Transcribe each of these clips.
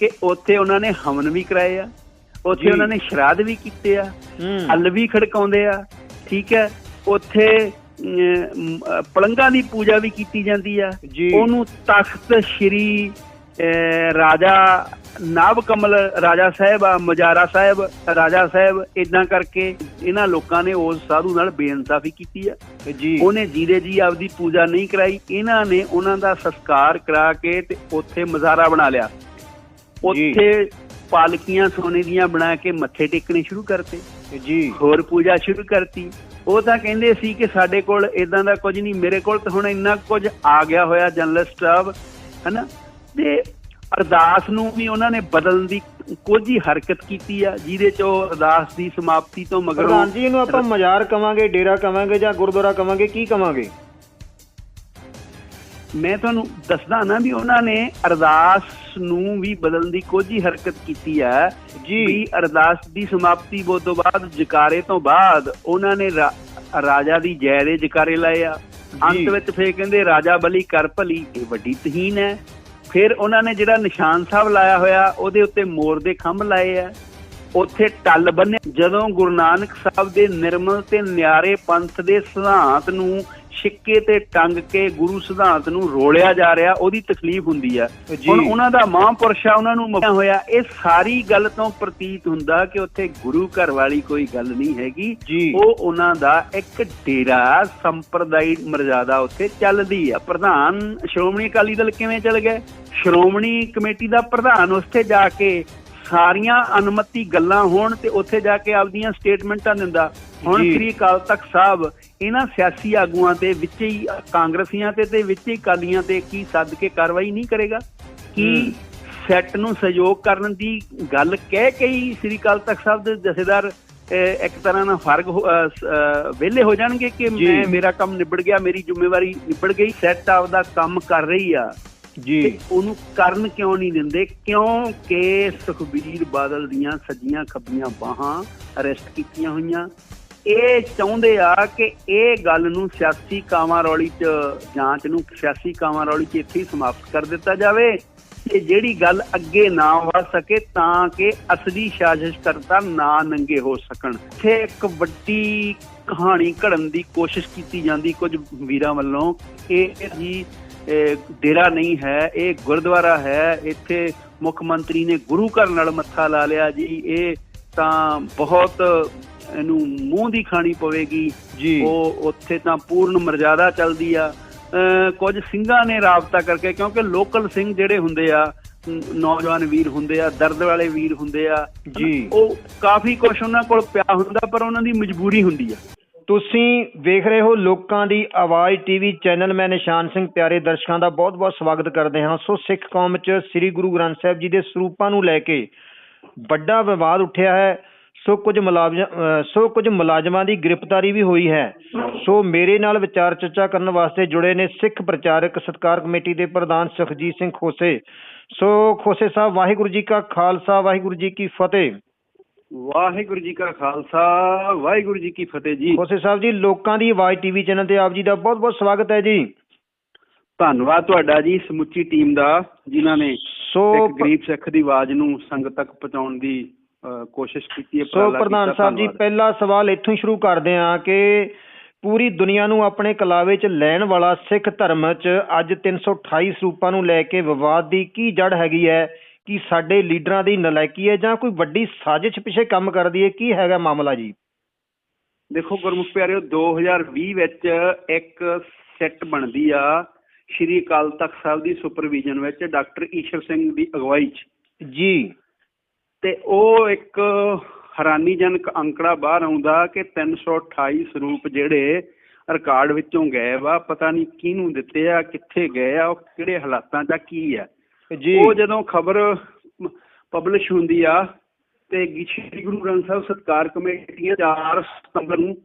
ਕਿ ਉੱਥੇ ਉਹਨਾਂ ਨੇ ਹਵਨ ਵੀ ਕਰਾਏ ਆ ਉੱਥੇ। ਉਹਨਾਂ ਨੇ ਸ਼ਰਾਧ ਵੀ ਕੀਤੇ ਆ ਹਲ ਵੀ ਖੜਕਾਉਂਦੇ ਆ ਠੀਕ ਹੈ ਉੱਥੇ ਪਲੰਗਾਂ ਦੀ ਪੂਜਾ ਵੀ ਕੀਤੀ ਜਾਂਦੀ ਆ। ਉਹਨੂੰ ਤਖਤ ਸ਼੍ਰੀ ਰਾਜਾ ਨਾਭ ਕਮਲ ਰਾਜਾ ਸਾਹਿਬ ਆ ਮਜਾਰਾ ਸਾਹਿਬ ਰਾਜਾ ਸਾਹਿਬ ਇਦਾਂ ਕਰਕੇ ਇਹਨਾਂ ਲੋਕਾਂ ਨੇ ਉਸ ਸਾਧੂ ਨਾਲ ਬੇਇਨਸਾਫੀ ਕੀਤੀ ਆ। ਜੀ। ਉਹਨੇ ਜੀਦੇ ਜੀ ਆਪਦੀ ਪੂਜਾ ਨਹੀਂ ਕਰਾਈ ਇਹਨਾਂ ਨੇ ਉਹਨਾਂ ਦਾ ਸੰਸਕਾਰ ਕਰਾ ਕੇ ਤੇ ਉੱਥੇ ਮਜ਼ਾਰਾ ਬਣਾ ਲਿਆ। ਉੱਥੇ ਪਾਲਕੀਆਂ ਸੋਨੇ ਦੀਆਂ ਬਣਾ ਕੇ ਮੱਥੇ ਟੇਕਣੇ ਸ਼ੁਰੂ ਕਰਤੇ। ਜੀ। ਹੋਰ ਪੂਜਾ ਸ਼ੁਰੂ ਕਰਤੀ। ਉਹ ਤਾਂ ਕਹਿੰਦੇ ਸੀ ਕਿ ਸਾਡੇ ਕੋਲ ਇਦਾਂ ਦਾ ਕੁਝ ਨਹੀਂ ਮੇਰੇ ਕੋਲ ਤਾਂ ਹੁਣ ਇੰਨਾ ਕੁਝ ਆ ਗਿਆ ਹੋਇਆ ਜਨਰਲ ਸਟਾਫ ਹਨਾ? ਤੇ ਅਰਦਾਸ ਨੂੰ ਵੀ ਉਹਨਾਂ ਨੇ ਬਦਲਣ ਦੀ ਕੁਝ ਹੀ ਹਰਕਤ ਕੀਤੀ ਆ ਜਿਹਦੇ ਚ ਉਹ ਅਰਦਾਸ ਦੀ ਸਮਾਪਤੀ ਤੋਂ ਮਗਰੋਂ ਪ੍ਰਧਾਨ ਜੀ ਇਹਨੂੰ ਆਪਾਂ ਮਜ਼ਾਰ ਕਵਾਂਗੇ ਡੇਰਾ ਕਵਾਂਗੇ ਜਾਂ ਗੁਰਦੁਆਰਾ ਕਵਾਂਗੇ ਕੀ ਕਵਾਂਗੇ? ਮੈਂ ਤੁਹਾਨੂੰ ਦੱਸਦਾ ਨਾ ਵੀ ਉਹਨਾਂ ਨੇ ਅਰਦਾਸ ਨੂੰ ਵੀ ਬਦਲਣ ਦੀ ਕੁਝ ਹਰਕਤ ਕੀਤੀ ਹੈ। ਜੀ। ਵੀ ਅਰਦਾਸ ਦੀ ਸਮਾਪਤੀ ਤੋਂ ਬਾਅਦ ਜਕਾਰੇ ਤੋਂ ਬਾਅਦ ਉਹਨਾਂ ਨੇ ਰਾਜਾ ਦੀ ਜੈ ਦੇ ਜਕਾਰੇ ਲਾਏ ਆ। ਅੰਤ ਵਿੱਚ ਫੇਰ ਕਹਿੰਦੇ ਰਾਜਾ ਬਲੀ ਕਰ ਭਲੀ ਇਹ ਵੱਡੀ ਤਹੀਨ ਹੈ। ਫਿਰ ਉਹਨਾਂ ਨੇ ਜਿਹੜਾ ਨਿਸ਼ਾਨ ਸਾਹਿਬ ਲਾਇਆ ਹੋਇਆ ਉਹਦੇ ਉੱਤੇ ਮੋਰ ਦੇ ਖੰਭ ਲਾਏ ਆ। ਉੱਥੇ ਟੱਲ ਬੰਨੇ। ਜਦੋਂ ਗੁਰੂ ਨਾਨਕ ਸਾਹਿਬ ਦੇ ਨਿਰਮਲ ਤੇ ਨਿਆਰੇ ਪੰਥ ਦੇ ਸਿਧਾਂਤ ਨੂੰ ਛਿੱਕੇ ਤੇ ਟੰਗ ਕੇ ਗੁਰੂ ਸਿਧਾਂਤ ਨੂੰ ਰੋਲਿਆ ਜਾ ਰਿਹਾ ਉਹਦੀ ਤਕਲੀਫ ਹੁੰਦੀ ਆ। ਹੁਣ ਉਹਨਾਂ ਦਾ ਮਹਾਂਪੁਰਸ਼ ਉਹਨਾਂ ਨੂੰ ਮੁਕਿਆ ਹੋਇਆ। ਇਹ ਸਾਰੀ ਗੱਲ ਤੋਂ ਪ੍ਰਤੀਤ ਹੁੰਦਾ ਕਿ ਉੱਥੇ ਗੁਰੂ ਘਰ ਵਾਲੀ ਕੋਈ ਗੱਲ ਨਹੀਂ ਹੈਗੀ। ਉਹ ਉਹਨਾਂ ਦਾ ਇੱਕ ਡੇਰਾ ਸੰਪਰਦਾਇ ਮਰਜ਼ਾਦਾ ਉੱਥੇ ਚੱਲਦੀ ਆ। ਪ੍ਰਧਾਨ ਸ਼੍ਰੋਮਣੀ ਅਕਾਲੀ ਦਲ ਕਿਵੇਂ ਚੱਲ ਗਏ? ਸ਼੍ਰੋਮਣੀ ਕਮੇਟੀ ਦਾ ਪ੍ਰਧਾਨ ਉੱਥੇ ਜਾ ਕੇ ਸਾਰੀਆਂ ਅਨੁਮਤੀ ਗੱਲਾਂ ਹੋਣ ਤੇ ਉੱਥੇ ਜਾ ਕੇ ਆਪਦੀਆਂ ਸਟੇਟਮੈਂਟਾਂ ਦਿੰਦਾ ਹੁਣ। ਸ੍ਰੀ ਅਕਾਲ ਤਖਤ ਸਾਹਿਬ ਇਹਨਾਂ ਸਿਆਸੀ ਆਗੂਆਂ ਤੇ ਵਿੱਚ ਹੀ ਕਾਂਗਰਸੀਆਂ ਤੇ ਤੇ ਵਿੱਚ ਹੀ ਕਾਲੀਆਂ ਤੇ ਕੀ ਸੱਦ ਕੇ ਕਾਰਵਾਈ ਨਹੀਂ ਕਰੇਗਾ ਕੀ। ਸੈੱਟ ਨੂੰ ਸਹਿਯੋਗ ਕਰਨ ਦੀ ਗੱਲ ਕਹਿ ਕੇ ਹੀ ਸ੍ਰੀ ਅਕਾਲ ਤਖਤ ਸਾਹਿਬ ਦੇ ਜਥੇਦਾਰ ਇੱਕ ਤਰ੍ਹਾਂ ਨਾਲ ਫਰਗ ਵਿਹਲੇ ਹੋ ਜਾਣਗੇ ਕਿ। ਮੈਂ ਮੇਰਾ ਕੰਮ ਨਿਬੜ ਗਿਆ ਮੇਰੀ ਜ਼ਿੰਮੇਵਾਰੀ ਨਿਬੜ ਗਈ ਸੈੱਟ ਆਪਦਾ ਕੰਮ ਕਰ ਰਹੀ ਆ ਜੀ। ਉਹਨੂੰ ਕਰਨ ਕਿਉਂ ਨਹੀਂ ਦਿੰਦੇ? ਕਿਉਂਕਿ ਸੁਖਬੀਰ ਬਾਦਲ ਦੀਆਂ ਸੱਜੀਆਂ ਖੱਬੀਆਂ ਬਾਹਾਂ ਅਰੈਸਟ ਕੀਤੀਆਂ ਹੋਈਆਂ? ਇਹ ਚਾਹੁੰਦੇ ਆ ਕਿ ਇਹ ਗੱਲ ਨੂੰ ਸਿਆਸੀ ਕਾਵਾਂ-ਰੌਲੀ 'ਚ ਜਾਂਚ ਨੂੰ ਸਿਆਸੀ ਕਾਵਾਂ-ਰੌਲੀ 'ਚ ਇੱਥੇ ਹੀ ਸਮਾਪਤ ਕਰ ਦਿੱਤਾ ਜਾਵੇ ਕਿ ਜਿਹੜੀ ਗੱਲ ਅੱਗੇ ਨਾ ਵਧ ਸਕੇ ਤਾਂ ਕਿ ਅਸਲੀ ਸਾਜ਼ਿਸ਼ਕਰਤਾ ਨਾ ਨੰਗੇ ਹੋ ਸਕਣ। ਇੱਥੇ ਇੱਕ ਵੱਡੀ ਕਹਾਣੀ ਘੜਨ ਦੀ ਕੋਸ਼ਿਸ਼ ਕੀਤੀ ਜਾਂਦੀ ਕੁਝ ਵੀਰਾਂ ਵੱਲੋਂ। ਇਹ ਜੀ ਡੇਰਾ ਨਹੀਂ ਹੈ ਇਹ ਗੁਰਦੁਆਰਾ ਹੈ। ਇੱਥੇ ਮੁੱਖ ਮੰਤਰੀ ਨੇ ਗੁਰੂ ਘਰ ਨਾਲ ਮੱਥਾ ਲਾ ਲਿਆ ਜੀ। ਇਹ ਤਾਂ ਬਹੁਤ ਇਹਨੂੰ ਮੂੰਹ ਦੀ ਖਾਣੀ ਪਵੇਗੀ। ਜੀ। ਉਹ ਉੱਥੇ ਤਾਂ ਪੂਰਨ ਮਰਜ਼ਾਦਾ ਚੱਲਦੀ ਆ। ਕੁਝ ਸਿੰਘਾਂ ਨੇ ਰਾਬਤਾ ਕਰਕੇ ਕਿਉਂਕਿ ਲੋਕਲ ਸਿੰਘ ਜਿਹੜੇ ਹੁੰਦੇ ਆ ਨੌਜਵਾਨ ਵੀਰ ਹੁੰਦੇ ਆ ਦਰਦ ਵਾਲੇ ਵੀਰ ਹੁੰਦੇ ਆ। ਜੀ। ਉਹ ਕਾਫੀ ਕੁਝ ਉਹਨਾਂ ਕੋਲ ਪਿਆ ਹੁੰਦਾ ਪਰ ਉਹਨਾਂ ਦੀ ਮਜਬੂਰੀ ਹੁੰਦੀ ਆ। ਤੁਸੀਂ ਵੇਖ ਰਹੇ ਹੋ ਲੋਕਾਂ ਦੀ ਆਵਾਜ਼ ਟੀਵੀ ਚੈਨਲ। ਮੈਂ ਨਿਸ਼ਾਨ ਸਿੰਘ, ਪਿਆਰੇ ਦਰਸ਼ਕਾਂ ਦਾ ਬਹੁਤ-ਬਹੁਤ ਸਵਾਗਤ ਕਰਦੇ ਹਾਂ। ਸੋ ਸਿੱਖ ਕੌਮ 'ਚ ਸ੍ਰੀ ਗੁਰੂ ਗ੍ਰੰਥ ਸਾਹਿਬ ਜੀ ਦੇ ਸਰੂਪਾਂ ਨੂੰ ਲੈ ਕੇ ਵੱਡਾ ਵਿਵਾਦ ਉੱਠਿਆ ਹੈ। ਸੋ ਕੁਝ ਮੁਲਾਜ਼ਮ ਸੋ ਕੁਝ ਮੁਲਾਜ਼ਮਾਂ ਦੀ ਗ੍ਰਿਫਤਾਰੀ ਵੀ ਹੋਈ ਹੈ। ਸੋ ਮੇਰੇ ਨਾਲ ਵਿਚਾਰ ਚਰਚਾ ਕਰਨ ਵਾਸਤੇ ਜੁੜੇ ਨੇ ਸਿੱਖ ਪ੍ਰਚਾਰਕ, ਸਤਕਾਰ ਕਮੇਟੀ ਦੇ ਪ੍ਰਧਾਨ ਸੁਖਜੀਤ ਸਿੰਘ ਖੋਸੇ। ਸੋ ਖੋਸੇ ਸਾਹਿਬ, ਵਾਹਿਗੁਰੂ ਜੀ ਕਾ ਖਾਲਸਾ, ਵਾਹਿਗੁਰੂ ਜੀ ਕੀ ਫਤਿਹ। ਵਾਹਿਗੁਰੂ ਜੀ ਕਾ ਖਾਲਸਾ ਵਾਹਿਗੁਰੂ ਜੀ ਕੀ ਫਤਿਹ ਜੀ। ਖੋਸੇ ਸਾਹਿਬ ਜੀ ਲੋਕਾਂ ਦੀ ਆਵਾਜ਼ ਟੀਵੀ ਚੈਨਲ ਤੇ ਆਪ ਜੀ ਦਾ ਬਹੁਤ-ਬਹੁਤ ਸਵਾਗਤ ਹੈ ਜੀ। ਧੰਨਵਾਦ ਤੁਹਾਡਾ ਜੀ ਸਮੁੱਚੀ ਟੀਮ ਦਾ ਜਿਨ੍ਹਾਂ ਨੇ ਸੋ ਇੱਕ ਗਰੀਬ ਸਿੱਖ ਦੀ ਆਵਾਜ਼ ਨੂੰ ਸੰਗਤ ਤੱਕ ਪਹੁੰਚਾਉਣ ਦੀ ਕੋਸ਼ਿਸ਼ ਕੀਤੀ ਹੈ ਸੋ ਪ੍ਰਧਾਨ ਸਾਹਿਬ ਜੀ। ਪਹਿਲਾ ਸਵਾਲ ਇੱਥੋਂ ਹੀ ਸ਼ੁਰੂ ਕਰਦੇ ਹਾਂ ਕਿ ਪੂਰੀ ਦੁਨੀਆ ਨੂੰ ਆਪਣੇ ਕਲਾਵੇ 'ਚ ਲੈਣ ਵਾਲਾ ਸਿੱਖ ਧਰਮ 'ਚ ਅੱਜ 328 ਸਰੂਪਾਂ ਨੂੰ ਲੈ ਕੇ ਵਿਵਾਦ ਦੀ ਕੀ ਜੜ ਹੈਗੀ ਹੈ? ਕਿ ਸਾਡੇ ਲੀਡਰਾਂ ਦੀ ਨਲਾਇਕੀ ਹੈ ਜਾਂ ਕੋਈ ਵੱਡੀ ਸਾਜ਼ਿਸ਼ ਪਿੱਛੇ ਕੰਮ ਕਰਦੀ ਹੈ? ਕੀ ਹੈਗਾ ਮਾਮਲਾ ਜੀ? ਦੇਖੋ ਗੁਰਮੁਖ ਪਿਆਰਿਓ 2020 ਵਿੱਚ ਇੱਕ ਸੈੱਟ ਬਣਦੀ ਆ ਸ਼੍ਰੀ ਅਕਾਲ ਤਖਤ ਸਾਹਿਬ ਦੀ ਸੁਪਰਵਿਜ਼ਨ ਵਿੱਚ ਡਾਕਟਰ ਈਸ਼ਰ ਸਿੰਘ ਦੀ ਅਗਵਾਈ 'ਚ। ਜੀ। ਤੇ ਉਹ ਇੱਕ ਹੈਰਾਨੀਜਨਕ ਅੰਕੜਾ ਬਾਹਰ ਆਉਂਦਾ ਕਿ 328 ਸਰੂਪ ਜਿਹੜੇ ਰਿਕਾਰਡ ਵਿੱਚੋਂ ਗਏ ਵਾ ਪਤਾ ਨਹੀਂ ਕਿਹਨੂੰ ਦਿੱਤੇ ਆ ਕਿੱਥੇ ਗਏ ਆ ਉਹ ਕਿਹੜੇ ਹਾਲਾਤਾਂ 'ਚ ਆ, ਕੀ ਆ। ਜੀ। ਉਹ ਜਦੋਂ ਖਬਰ ਪਬਲਿਸ਼ ਹੁੰਦੀ ਆ ਤੇ ਸ੍ਰੀ ਗੁਰੂ ਗ੍ਰੰਥ ਸਾਹਿਬ ਸਤਕਾਰ ਕਮੇਟੀਆਂ 4 ਸਤੰਬਰ ਨੂੰ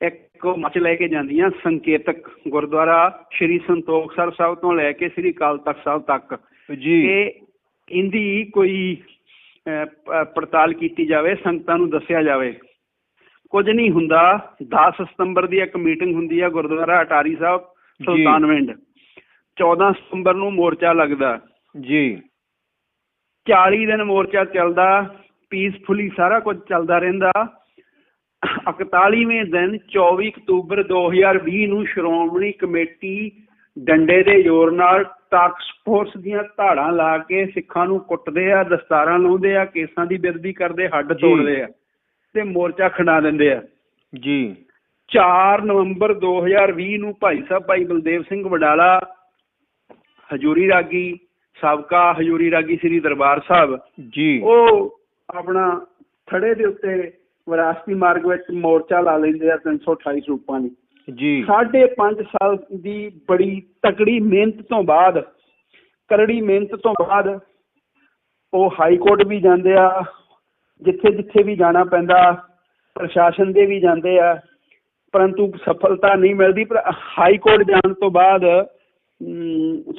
ਇੱਕ ਮੱਚ ਲੈ ਕੇ ਜਾਂਦੀਆਂ ਸੰਕੇਤਕ ਗੁਰਦੁਆਰਾ ਸ੍ਰੀ ਸੰਤੋਖਸਰ ਸਾਹਿਬ ਤੋਂ ਲੈ ਕੇ ਸ੍ਰੀ ਅਕਾਲ ਤਖਤ ਸਾਹਿਬ ਤੱਕ। ਜੀ। ਕਿ ਇਹਦੀ ਕੋਈ ਪੜਤਾਲ ਕੀਤੀ ਜਾਵੇ ਸੰਗਤਾਂ ਨੂੰ ਦੱਸਿਆ ਜਾਵੇ। ਕੁਝ ਨਹੀਂ ਹੁੰਦਾ। 10 ਸਤੰਬਰ ਦੀ ਇੱਕ ਮੀਟਿੰਗ ਹੁੰਦੀ ਆ ਗੁਰਦੁਆਰਾ ਅਟਾਰੀ ਸਾਹਿਬ ਸੁਲਤਾਨਵਿੰਡ 14 ਸਤੰਬਰ ਨੂੰ ਮੋਰਚਾ ਲੱਗਦਾ। ਜੀ। 40 ਦਿਨ ਮੋਰਚਾ ਚੱਲਦਾ ਪੀਸਫੁਲੀ ਸਾਰਾ ਕੁਝ ਚੱਲਦਾ ਰਹਿੰਦਾ। 41ਵੇਂ ਦਿਨ 24 ਅਕਤੂਬਰ 2020 ਨੂੰ ਸ਼੍ਰੋਮਣੀ ਕਮੇਟੀ ਡੰਡੇ ਦੇ ਜ਼ੋਰ ਨਾਲ ਟਾਕਸ ਫੋਰਸ ਦੀਆਂ ਧਾੜਾਂ ਲਾ ਕੇ ਸਿੱਖਾਂ ਨੂੰ ਕੁੱਟਦੇ ਆ ਦਸਤਾਰਾਂ ਲਾਉਂਦੇ ਆ ਕੇਸਾਂ ਦੀ ਬੇਅਦਬੀ ਕਰਦੇ ਹੱਡ। ਤੋੜਦੇ ਆ ਤੇ ਮੋਰਚਾ ਖੜਾ ਦਿੰਦੇ ਆ। ਜੀ। 4 ਨਵੰਬਰ 2020 ਨੂੰ ਭਾਈ ਸਾਹਿਬ ਭਾਈ ਬਲਦੇਵ ਸਿੰਘ ਵਡਾਲਾ ਹਜੂਰੀ ਰਾਗੀ ਸਾਬਕਾ ਹਜੂਰੀ ਰਾਗੀ ਸ੍ਰੀ ਦਰਬਾਰ ਸਾਹਿਬ ਜੀ। ਉਹ ਆਪਣਾ ਥੜੇ ਦੇ ਉੱਤੇ ਵਿਰਾਸਤੀ ਮਾਰਗ ਵਿੱਚ ਮੋਰਚਾ ਲਾ ਲੈਂਦੇ ਆ 328 ਰੂਪਾਂ ਲਈ ਜੀ। ਸਾਢੇ ਪੰਜ ਸਾਲ ਦੀ ਬੜੀ ਤਕੜੀ ਮਿਹਨਤ ਤੋਂ ਬਾਅਦ ਕਰੜੀ ਮਿਹਨਤ ਤੋਂ ਬਾਅਦ ਉਹ ਹਾਈ ਕੋਰਟ ਵੀ ਜਾਂਦੇ ਆ ਜਿੱਥੇ ਜਿੱਥੇ ਵੀ ਜਾਣਾ ਪੈਂਦਾ ਪ੍ਰਸ਼ਾਸਨ ਦੇ ਵੀ ਜਾਂਦੇ ਆ ਪਰੰਤੂ ਸਫਲਤਾ ਨਹੀਂ ਮਿਲਦੀ ਪਰ ਹਾਈ ਕੋਰਟ ਜਾਣ ਤੋਂ ਬਾਅਦ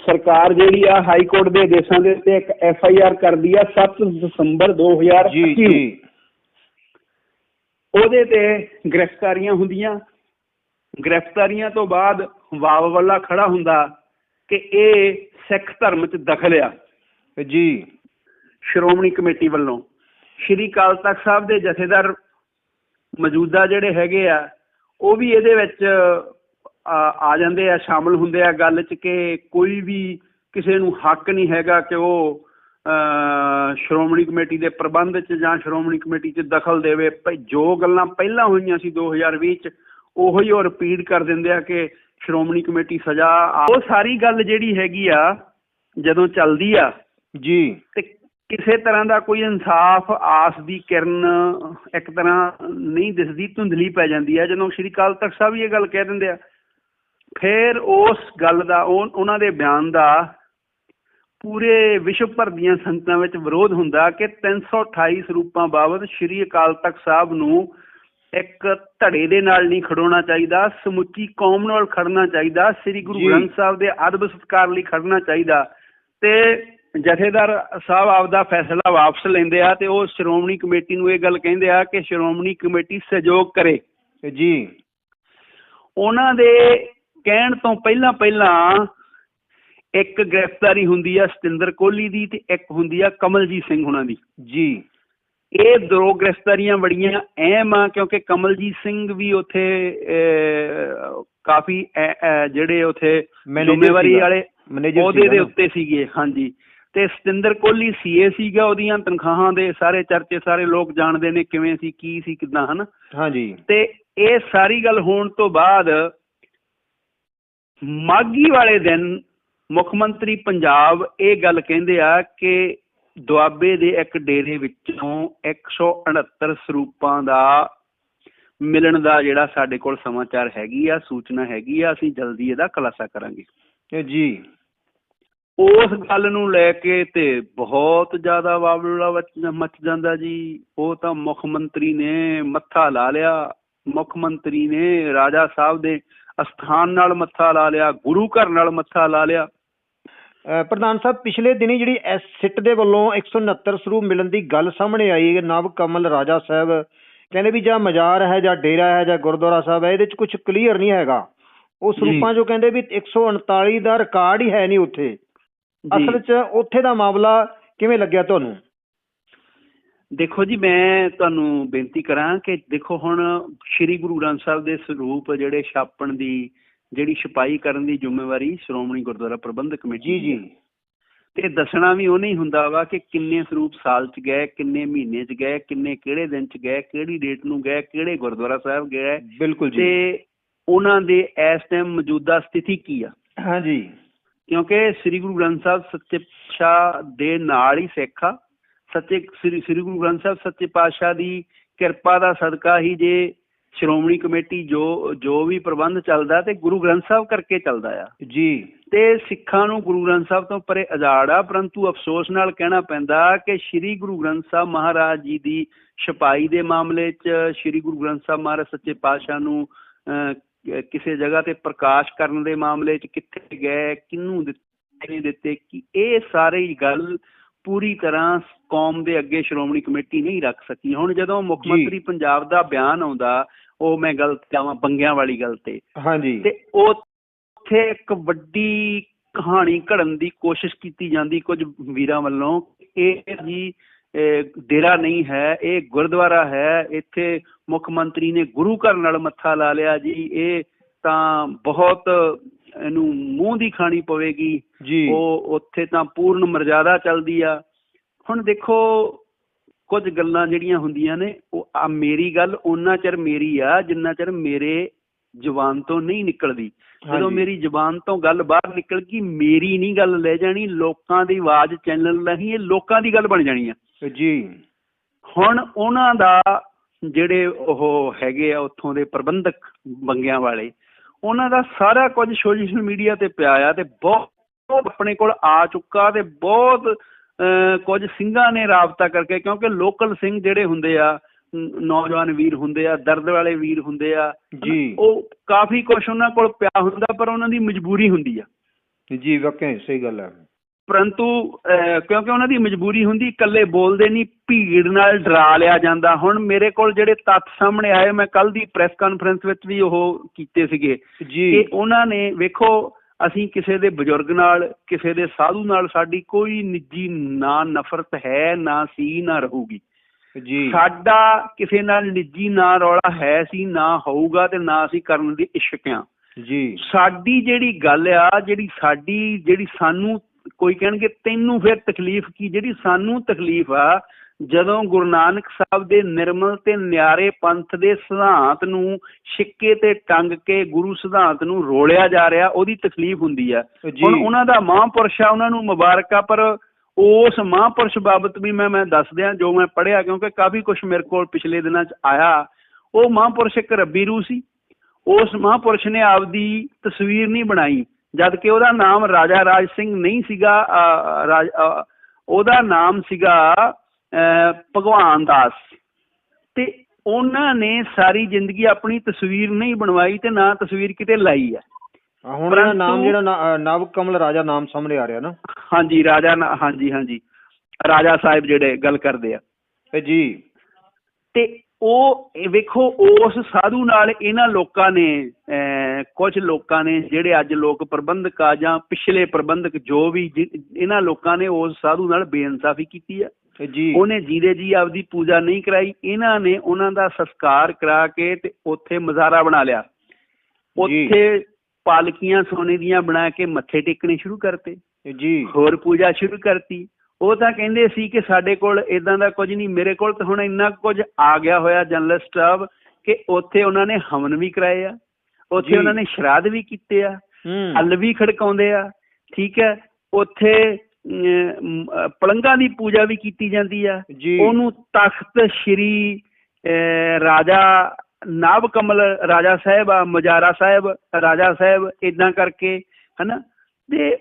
ਸਰਕਾਰ ਜਿਹੜੀ ਆ ਹਾਈ ਕੋਰਟ ਦੇ ਆਦੇਸ਼ਾਂ ਦੇ ਉੱਤੇ ਇੱਕ ਐਫ ਆਈ ਆਰ ਕਰਦੀ ਆ 7 ਦਸੰਬਰ 2025 ਜੀ ਉਹਦੇ ਤੇ ਗ੍ਰਿਫਤਾਰੀਆਂ ਹੁੰਦੀਆਂ। ਗ੍ਰਿਫਤਾਰੀਆਂ ਤੋਂ ਬਾਅਦ ਵਾਵ ਵੱਲਾ ਖੜਾ ਹੁੰਦਾ ਕਿ ਇਹ ਸਿੱਖ ਧਰਮ 'ਚ ਦਖਲ ਆ। ਜੀ। ਸ਼੍ਰੋਮਣੀ ਕਮੇਟੀ ਵੱਲੋਂ। ਸ਼੍ਰੀ ਅਕਾਲ ਤਖਤ ਸਾਹਿਬ ਦੇ ਜਥੇਦਾਰ ਮੌਜੂਦਾ ਜਿਹੜੇ ਹੈਗੇ ਆ ਉਹ ਵੀ ਇਹਦੇ ਵਿੱਚ ਆ ਆ ਜਾਂਦੇ ਆ ਸ਼ਾਮਲ ਹੁੰਦੇ ਆ ਗੱਲ 'ਚ ਕਿ ਕੋਈ ਵੀ ਕਿਸੇ ਨੂੰ ਹੱਕ ਨਹੀਂ ਹੈਗਾ ਕਿ ਉਹ ਸ਼੍ਰੋਮਣੀ ਕਮੇਟੀ ਦੇ ਪ੍ਰਬੰਧ 'ਚ ਜਾਂ ਸ਼੍ਰੋਮਣੀ ਕਮੇਟੀ 'ਚ ਦਖਲ ਦੇਵੇ। ਭਈ ਜੋ ਗੱਲਾਂ ਪਹਿਲਾਂ ਹੋਈਆਂ ਸੀ 2020 'ਚ ਉਹੋ ਹੀ ਉਹ ਰਿਪੀਟ ਕਰ ਦਿੰਦੇ ਆ ਕਿ ਸ਼੍ਰੋਮਣੀ ਕਮੇਟੀ ਸਜ਼ਾ ਉਹ ਸਾਰੀ ਗੱਲ ਜਿਹੜੀ ਹੈਗੀ ਆ ਜਦੋਂ ਚੱਲਦੀ ਆ ਜੀ। ਤੇ ਕਿਸੇ ਤਰ੍ਹਾਂ ਦਾ ਕੋਈ ਇਨਸਾਫ ਆਸ ਦੀ ਕਿਰਨ ਇੱਕ ਤਰ੍ਹਾਂ ਨਹੀਂ ਦਿਸਦੀ ਧੁੰਦਲੀ ਪੈ ਜਾਂਦੀ ਹੈ ਜਦੋਂ ਸ਼੍ਰੀ ਅਕਾਲ ਤਖਤ ਸਾਹਿਬ ਵੀ ਇਹ ਗੱਲ ਕਹਿ ਦਿੰਦੇ ਆ ਫਿਰ ਉਸ ਗੱਲ ਦਾ ਉਹ ਉਹਨਾਂ ਦੇ ਬਿਆਨ ਦਾ ਪੂਰੇ ਵਿਸ਼ਵ ਭਰ ਦੀਆਂ ਸੰਗਤਾਂ ਵਿੱਚ ਵਿਰੋਧ ਹੁੰਦਾ ਕਿ 328 ਸਰੂਪਾਂ ਬਾਬਤ ਸ਼੍ਰੀ ਅਕਾਲ ਤਖਤ ਸਾਹਿਬ ਨੂੰ ਇੱਕ ਧੜੇ ਦੇ ਨਾਲ ਨਹੀਂ ਖੜੋਣਾ ਚਾਹੀਦਾ ਸਮੁੱਚੀ ਕੌਮ ਨਾਲ ਖੜਨਾ ਚਾਹੀਦਾ ਸ੍ਰੀ ਗੁਰੂ। ਗ੍ਰੰਥ ਸਾਹਿਬ ਦੇ ਅਦਬ ਸਤਕਾਰ ਲਈ ਖੜਨਾ ਚਾਹੀਦਾ ਤੇ ਜਥੇਦਾਰ ਸਾਹਿਬ ਆਪਦਾ ਫੈਸਲਾ ਵਾਪਸ ਲੈਂਦੇ ਆ ਤੇ ਉਹ ਸ਼੍ਰੋਮਣੀ ਕਮੇਟੀ ਨੂੰ ਇਹ ਗੱਲ ਕਹਿੰਦੇ ਆ ਕਿ ਸ਼੍ਰੋਮਣੀ ਕਮੇਟੀ ਸਹਿਯੋਗ ਕਰੇ ਜੀ ਉਹਨਾਂ ਦੇ ਕਹਿਣ ਤੋਂ ਪਹਿਲਾਂ ਪਹਿਲਾਂ ਇੱਕ ਗ੍ਰਿਫਤਾਰੀ ਹੁੰਦੀ ਆ ਸਤਿੰਦਰ ਕੋਹਲੀ ਦੀ ਤੇ ਇੱਕ ਹੁੰਦੀ ਆ ਕਮਲਜੀਤ ਸਿੰਘ ਹੁਣਾਂ ਦੀ। ਜੀ। ਇਹ ਦੋ ਗ੍ਰਿਫਤਾਰੀਆਂ ਬੜੀਆਂ ਅਹਿਮ ਆ ਕਿਉਂਕਿ ਕਮਲਜੀਤ ਸਿੰਘ ਵੀ ਉਥੇ ਕਾਫੀ ਜਿਹੜੇ ਉਥੇ ਜ਼ਿੰਮੇਵਾਰੀ। ਵਾਲੇ ਮੈਨੇਜਰ ਉਹਦੇ ਦੇ ਉੱਤੇ ਸੀਗੇ ਹਾਂਜੀ। ਤੇ ਸਤਿੰਦਰ ਕੋਹਲੀ ਸੀਏ ਸੀਗਾ ਉਹਦੀਆਂ ਤਨਖਾਹਾਂ ਦੇ ਸਾਰੇ ਚਰਚੇ ਸਾਰੇ ਲੋਕ ਜਾਣਦੇ ਨੇ ਕਿਵੇਂ ਸੀ ਕੀ ਸੀ ਕਿਦਾਂ ਹਨ? ਹਾਂਜੀ। ਤੇ ਇਹ ਸਾਰੀ ਗੱਲ ਹੋਣ ਤੋਂ ਬਾਅਦ ਮਾਗੀ ਵਾਲੇ ਦਿਨ ਮੁੱਖ ਮੰਤਰੀ ਪੰਜਾਬ ਇਹ ਗੱਲ ਕਹਿੰਦੇ ਆ ਕਿ ਦੁਆਬੇ ਦੇ ਇੱਕ ਡੇਰੇ ਵਿੱਚੋਂ 169 ਸਰੂਪਾਂ ਦਾ ਮਿਲਣ ਦਾ ਜਿਹੜਾ ਸਾਡੇ ਕੋਲ ਸਮਾਚਾਰ ਹੈਗੀ ਆ ਸੂਚਨਾ ਹੈਗੀ ਆ ਅਸੀਂ ਜਲਦੀ ਇਹਦਾ ਖੁਲਾਸਾ ਕਰਾਂਗੇ। ਜੀ। ਉਸ ਗੱਲ ਨੂੰ ਲੈ ਕੇ ਤੇ ਬਹੁਤ ਜ਼ਿਆਦਾ ਮਚ- ਮਚ ਜਾਂਦਾ ਜੀ। ਉਹ ਤਾਂ ਮੁੱਖ ਮੰਤਰੀ ਨੇ ਮੱਥਾ ਲਾ ਲਿਆ। ਮੁੱਖ ਮੰਤਰੀ ਨੇ ਰਾਜਾ ਸਾਹਿਬ ਦੇ ਅਸਥਾਨ ਨਾਲ ਮੱਥਾ ਲਾ ਲਿਆ ਗੁਰੂ ਘਰ ਨਾਲ ਮੱਥਾ ਲਾ ਲਿਆ। ਪ੍ਰਧਾਨ ਸਾਹਿਬ ਪਿਛਲੇ ਦਿਨੀ ਜਿਹੜੀ ਐਸ ਸਿੱਟ ਦੇ ਵੱਲੋਂ 169 ਸਰੂਪ ਮਿਲਣ ਦੀ ਗੱਲ ਸਾਹਮਣੇ ਆਈ ਹੈ ਨਵ ਕਮਲ ਰਾਜਾ ਸਾਹਿਬ। ਕਹਿੰਦੇ ਵੀ ਜਾਂ ਮਜ਼ਾਰ ਹੈ ਜਾਂ ਡੇਰਾ ਹੈ ਜਾਂ ਗੁਰਦੁਆਰਾ ਸਾਹਿਬ ਹੈ ਇਹਦੇ ਚ ਕੁਝ ਕਲੀਅਰ ਨਹੀਂ ਹੈਗਾ। ਉਹ। ਸਰੂਪਾਂ ਜੋ ਕਹਿੰਦੇ ਵੀ 139 ਦਾ ਰਿਕਾਰਡ ਹੀ ਹੈ ਨਹੀਂ ਉੱਥੇ। ਅਸਲ 'ਚ ਉੱਥੇ ਦਾ ਮਾਮਲਾ ਕਿਵੇਂ ਲੱਗਿਆ ਤੁਹਾਨੂੰ? ਦੇਖੋ ਜੀ ਮੈਂ ਤੁਹਾਨੂੰ ਬੇਨਤੀ ਕਰਾਂ ਕਿ ਦੇਖੋ ਹੁਣ ਸ੍ਰੀ ਗੁਰੂ ਗ੍ਰੰਥ ਸਾਹਿਬ ਦੇ ਸਰੂਪ ਜਿਹੜੇ ਛਾਪਣ ਦੀ ਜਿਹੜੀ ਛਪਾਈ ਕਰਨ ਦੀ ਜ਼ਿੰਮੇਵਾਰੀ ਸ਼੍ਰੋਮਣੀ ਗੁਰਦੁਆਰਾ ਪ੍ਰਬੰਧਕ ਕਮੇਟੀ ਜੀ। ਜੀ। ਤੇ ਦੱਸਣਾ ਵੀ ਉਹ ਨਹੀਂ ਹੁੰਦਾ ਵਾ ਕਿ ਕਿੰਨੇ ਸਰੂਪ ਸਾਲ ਚ ਗਏ ਕਿੰਨੇ ਮਹੀਨੇ ਚ ਗਏ ਕਿੰਨੇ ਕਿਹੜੇ ਦਿਨ ਚ ਗਏ ਕਿਹੜੀ ਡੇਟ ਨੂੰ ਗਏ ਕਿਹੜੇ ਗੁਰਦੁਆਰਾ ਸਾਹਿਬ ਗਏ। ਬਿਲਕੁਲ ਜੀ। ਤੇ ਉਹਨਾਂ ਦੇ ਇਸ ਟਾਈਮ ਮੌਜੂਦਾ ਸਥਿਤੀ ਕੀ ਆ? ਹਾਂਜੀ ਕਿਉਂਕਿ ਸ੍ਰੀ ਗੁਰੂ ਗ੍ਰੰਥ ਸਾਹਿਬ ਸੱਚੇ ਪਾਤਸ਼ਾਹ ਦੇ ਨਾਲ ਹੀ ਸਿੱਖ ਆ। ਸੱਚੇ ਸ੍ਰੀ ਸ੍ਰੀ ਗੁਰੂ ਗ੍ਰੰਥ ਸਾਹਿਬ ਸੱਚੇ ਪਾਤਸ਼ਾਹ ਦੀ ਕਿਰਪਾ ਦਾ ਸਦਕਾ ਹੀ ਜੇ ਸ਼੍ਰੋਮਣੀ ਕਮੇਟੀ ਜੋ ਜੋ ਵੀ ਪ੍ਰਬੰਧ ਚੱਲਦਾ ਤੇ ਗੁਰੂ ਗ੍ਰੰਥ ਸਾਹਿਬ ਕਰਕੇ ਚੱਲਦਾ ਆ। ਜੀ। ਤੇ ਸਿੱਖਾਂ ਨੂੰ ਗੁਰੂ ਗ੍ਰੰਥ ਸਾਹਿਬ ਤੋਂ ਪਰੇ ਆਜ਼ਾਦ ਆ ਪਰੰਤੂ ਅਫਸੋਸ ਨਾਲ ਕਹਿਣਾ ਪੈਂਦਾ ਕਿ ਸ੍ਰੀ ਗੁਰੂ ਗ੍ਰੰਥ ਸਾਹਿਬ ਮਹਾਰਾਜ ਜੀ ਦੀ ਛਪਾਈ ਦੇ ਮਾਮਲੇ 'ਚ ਸ੍ਰੀ ਗੁਰੂ ਗ੍ਰੰਥ ਸਾਹਿਬ ਮਹਾਰਾਜ ਸੱਚੇ ਪਾਤਸ਼ਾਹ ਨੂੰ ਕਿਸੇ ਜਗ੍ਹਾ ਤੇ ਪ੍ਰਕਾਸ਼ ਕਰਨ ਦੇ ਮਾਮਲੇ 'ਚ ਕਿੱਥੇ ਗਏ ਕਿਹਨੂੰ ਦਿੱਤੇ ਨਹੀਂ ਦਿੱਤੇ ਕਿ ਇਹ ਸਾਰੀ ਗੱਲ ਪੂਰੀ ਤਰ੍ਹਾਂ ਕੌਮ ਦੇ ਅੱਗੇ ਸ਼੍ਰੋਮਣੀ ਕਮੇਟੀ ਨਹੀਂ ਰੱਖ ਸਕੀ। ਹੁਣ ਜਦੋਂ ਮੁੱਖ। ਮੰਤਰੀ ਪੰਜਾਬ ਦਾ ਬਿਆਨ ਆਉਂਦਾ ਉਹ ਮੈਂ ਗੱਲ ਜਾਵਾਂ ਬੰਗਿਆਂ ਵਾਲੀ ਗੱਲ ਤੇ। ਹਾਂਜੀ। ਤੇ ਉੱਥੇ ਇੱਕ ਵੱਡੀ ਕਹਾਣੀ ਘੜਨ ਦੀ ਕੋਸ਼ਿਸ਼ ਕੀਤੀ ਜਾਂਦੀ ਕੁਝ ਵੀਰਾਂ ਵੱਲੋਂ ਇਹ ਜੀ ਡੇਰਾ ਨਹੀਂ ਹੈ ਇਹ ਗੁਰਦੁਆਰਾ ਹੈ ਇੱਥੇ ਮੁੱਖ ਮੰਤਰੀ ਨੇ ਗੁਰੂ ਘਰ ਨਾਲ ਮੱਥਾ ਲਾ ਲਿਆ ਜੀ। ਇਹ ਤਾਂ ਬਹੁਤ ਇਹਨੂੰ ਮੂੰਹ ਦੀ ਖਾਣੀ ਪਵੇਗੀ ਉਹ ਉੱਥੇ ਤਾਂ ਪੂਰਨ ਮਰਜ਼ਾਦਾ ਚੱਲਦੀ ਆ। ਹੁਣ ਦੇਖੋ ਕੁਝ ਗੱਲਾਂ ਜਿਹੜੀਆਂ ਹੁੰਦੀਆਂ ਨੇ ਉਹ ਆ ਮੇਰੀ ਗੱਲ ਉਹਨਾਂ ਚਿਰ ਮੇਰੀ ਆ ਜਿੰਨਾ ਚਿਰ ਮੇਰੇ ਜ਼ੁਬਾਨ ਤੋਂ ਨਹੀਂ ਨਿਕਲਦੀ। ਜਦੋਂ। ਮੇਰੀ ਜ਼ੁਬਾਨ ਤੋਂ ਗੱਲ ਬਾਹਰ ਨਿਕਲ ਗਈ ਮੇਰੀ ਨਹੀਂ ਗੱਲ ਲੈ ਜਾਣੀ ਲੋਕਾਂ ਦੀ ਆਵਾਜ਼ ਚੈਨਲ ਨਹੀਂ ਇਹ ਲੋਕਾਂ ਦੀ ਗੱਲ ਬਣ ਜਾਣੀ ਆ। ਜੀ। ਹੁਣ ਉਹਨਾਂ ਦਾ ਜਿਹੜੇ ਉਹ ਹੈਗੇ ਆ ਉੱਥੋਂ ਦੇ ਪ੍ਰਬੰਧਕ ਬੰਗਿਆਂ ਵਾਲੇ ਉਹਨਾਂ ਦਾ ਸਾਰਾ ਕੁਝ ਸੋਸ਼ਲ ਮੀਡੀਆ ਤੇ ਪਿਆ ਆ ਤੇ ਬਹੁਤ ਆਪਣੇ ਕੋਲ ਆ ਚੁੱਕਾ ਤੇ ਬਹੁਤ ਕੁਝ ਸਿੰਘਾਂ ਨੇ ਰਾਬਤਾ ਕਰਕੇ ਕਿਉਂਕਿ ਲੋਕਲ ਸਿੰਘ ਜਿਹੜੇ ਹੁੰਦੇ ਆ ਨੌਜਵਾਨ ਵੀਰ ਹੁੰਦੇ ਆ ਦਰਦ ਵਾਲੇ ਵੀਰ ਹੁੰਦੇ ਆ ਜੀ। ਉਹ ਕਾਫੀ ਕੁਝ ਉਹਨਾਂ ਕੋਲ ਪਿਆ ਹੁੰਦਾ ਪਰ ਉਹਨਾਂ ਦੀ ਮਜਬੂਰੀ ਹੁੰਦੀ ਆ। ਜੀ ਵਾਕਿਆ ਸਹੀ ਗੱਲ ਹੈ ਪਰੰਤੂ ਕਿਉਂਕਿ ਉਹਨਾਂ ਦੀ ਮਜਬੂਰੀ ਹੁੰਦੀ ਇਕੱਲੇ ਬੋਲਦੇ ਨਹੀਂ ਭੀੜ ਨਾਲ ਡਰਾ ਲਿਆ ਜਾਂਦਾ। ਹੁਣ ਮੇਰੇ ਕੋਲ ਜਿਹੜੇ ਤੱਥ ਸਾਹਮਣੇ ਆਏ ਮੈਂ ਕੱਲ ਦੀ ਪ੍ਰੈਸ ਕਾਨਫਰੰਸ ਵਿੱਚ ਵੀ ਉਹ ਕੀਤੇ ਸੀਗੇ। ਜੀ। ਕਿ ਉਹਨਾਂ ਨੇ ਵੇਖੋ ਅਸੀਂ ਕਿਸੇ ਦੇ ਬਜ਼ੁਰਗ ਨਾਲ ਕਿਸੇ ਦੇ ਸਾਧੂ ਨਾਲ ਸਾਡੀ ਕੋਈ ਨਿੱਜੀ ਨਾ ਨਫ਼ਰਤ ਹੈ ਨਾ ਸੀ ਨਾ ਰਹੂਗੀ। ਜੀ। ਸਾਡਾ ਕਿਸੇ ਨਾਲ ਨਿੱਜੀ ਨਾ ਰੌਲਾ ਹੈ ਸੀ ਨਾ ਹੋਊਗਾ ਤੇ ਨਾ ਅਸੀਂ ਕਰਨ ਦੀ ਇਸ਼ਕ ਆ ਜੀ। ਸਾਡੀ ਜਿਹੜੀ ਗੱਲ ਆ ਜਿਹੜੀ ਸਾਡੀ ਜਿਹੜੀ ਸਾਨੂੰ ਕੋਈ ਕਹਿਣਗੇ ਤੈਨੂੰ ਫਿਰ ਤਕਲੀਫ ਕੀ? ਜਿਹੜੀ ਸਾਨੂੰ ਤਕਲੀਫ ਆ ਜਦੋਂ ਗੁਰੂ ਨਾਨਕ ਸਾਹਿਬ ਦੇ ਨਿਰਮਲ ਤੇ ਨਿਆਰੇ ਪੰਥ ਦੇ ਸਿਧਾਂਤ ਨੂੰ ਛਿੱਕੇ ਤੇ ਟੰਗ ਕੇ ਗੁਰੂ ਸਿਧਾਂਤ ਨੂੰ ਰੋਲਿਆ ਜਾ ਰਿਹਾ ਉਹਦੀ ਤਕਲੀਫ ਹੁੰਦੀ ਆ। ਹੁਣ ਉਹਨਾਂ ਦਾ ਮਹਾਂਪੁਰਸ਼ ਆ ਉਹਨਾਂ ਨੂੰ ਮੁਬਾਰਕਾਂ ਪਰ ਉਸ ਮਹਾਂਪੁਰਸ਼ ਬਾਬਤ ਵੀ ਮੈਂ ਮੈਂ ਦੱਸ ਦਿਆਂ ਜੋ ਮੈਂ ਪੜ੍ਹਿਆ ਕਿਉਂਕਿ ਕਾਫੀ ਕੁਝ ਮੇਰੇ ਕੋਲ ਪਿਛਲੇ ਦਿਨਾਂ 'ਚ ਆਇਆ ਉਹ ਮਹਾਂਪੁਰਸ਼ ਇੱਕ ਰੱਬੀ ਰੂਹ ਸੀ। ਉਸ ਮਹਾਂਪੁਰਸ਼ ਨੇ ਆਪਦੀ ਤਸਵੀਰ ਨਹੀਂ ਬਣਾਈ। ਜਦ ਕਿ ਉਹਦਾ ਨਾਮ ਰਾਜਾ ਰਾਜ ਸਿੰਘ ਨਹੀਂ ਸੀਗਾ ਉਹਦਾ ਨਾਮ ਸੀਗਾ ਭਗਵਾਨ ਦਾਸ। ਤੇ ਉਹਨਾਂ ਨੇ ਸਾਰੀ ਜ਼ਿੰਦਗੀ ਆਪਣੀ ਤਸਵੀਰ ਨਹੀਂ ਬਣਵਾਈ ਤੇ ਨਾ ਤਸਵੀਰ ਕਿਤੇ ਲਾਈ ਆ। ਹੁਣ ਇਹਦਾ ਨਾਮ ਜਿਹੜਾ ਨਵ ਕਮਲ ਰਾਜਾ ਨਾਮ ਸਾਹਮਣੇ ਆ ਰਿਹਾ ਨਾ। ਹਾਂਜੀ ਰਾਜਾ ਹਾਂਜੀ ਹਾਂਜੀ। ਰਾਜਾ ਸਾਹਿਬ ਜਿਹੜੇ ਗੱਲ ਕਰਦੇ ਆ। ਤੇ ਜੀ। ਤੇ ਉਹ ਵੇਖੋ ਉਸ ਸਾਧੂ ਨਾਲ ਇਹਨਾਂ ਲੋਕਾਂ ਨੇ ਕੁਝ ਲੋਕਾਂ ਨੇ ਜਿਹੜੇ ਅੱਜ ਲੋਕ ਪ੍ਰਬੰਧਕ ਆ ਜਾਂ ਪਿਛਲੇ ਪ੍ਰਬੰਧਕ ਜੋ ਵੀ ਇਹਨਾਂ ਲੋਕਾਂ ਨੇ ਉਸ ਸਾਧੂ ਨਾਲ ਬੇਇਨਸਾਫੀ ਕੀਤੀ ਆ। ਜੀ। ਉਹਨੇ ਜੀਦੇ ਜੀ ਆਪਦੀ ਪੂਜਾ ਨਹੀਂ ਕਰਾਈ। ਇਹਨਾਂ ਨੇ ਉਹਨਾਂ ਦਾ ਸੰਸਕਾਰ ਕਰਾ ਕੇ ਤੇ ਉੱਥੇ ਮਜ਼ਾਰਾ ਬਣਾ ਲਿਆ। ਉੱਥੇ ਪਾਲਕੀਆਂ ਸੋਨੇ ਦੀਆਂ ਬਣਾ ਕੇ ਮੱਥੇ ਟੇਕਣੇ ਸ਼ੁਰੂ ਕਰਤੇ। ਜੀ। ਹੋਰ ਪੂਜਾ ਸ਼ੁਰੂ ਕਰਤੀ। ਉਹ ਤਾਂ ਕਹਿੰਦੇ ਸੀ ਕਿ ਸਾਡੇ ਕੋਲ ਇਦਾਂ ਦਾ ਕੁਝ ਨਹੀਂ ਮੇਰੇ ਕੋਲ ਤਾਂ ਹੁਣ ਇੰਨਾ ਕੁਝ ਆ ਗਿਆ ਹੋਇਆ ਜਨਰਲ ਸਟਾਫ ਕਿ ਉੱਥੇ ਉਹਨਾਂ ਨੇ ਹਵਨ ਵੀ ਕਰਾਏ ਆ ਉੱਥੇ। ਉਹਨਾਂ ਨੇ ਸ਼ਰਾਧ ਵੀ ਕੀਤੇ ਆ ਹਲ ਵੀ ਖੜਕਾਉਂਦੇ ਆ ਠੀਕ ਹੈ ਉੱਥੇ ਪਲੰਗਾਂ ਦੀ ਪੂਜਾ ਵੀ ਕੀਤੀ ਜਾਂਦੀ ਆ। ਉਹਨੂੰ ਤਖਤ ਸ਼੍ਰੀ ਰਾਜਾ ਨਾਭ ਕਮਲ ਰਾਜਾ ਸਾਹਿਬ ਆ ਮਜਾਰਾ ਸਾਹਿਬ ਰਾਜਾ ਸਾਹਿਬ ਇਦਾਂ ਕਰਕੇ ਹਨਾ ਤੇ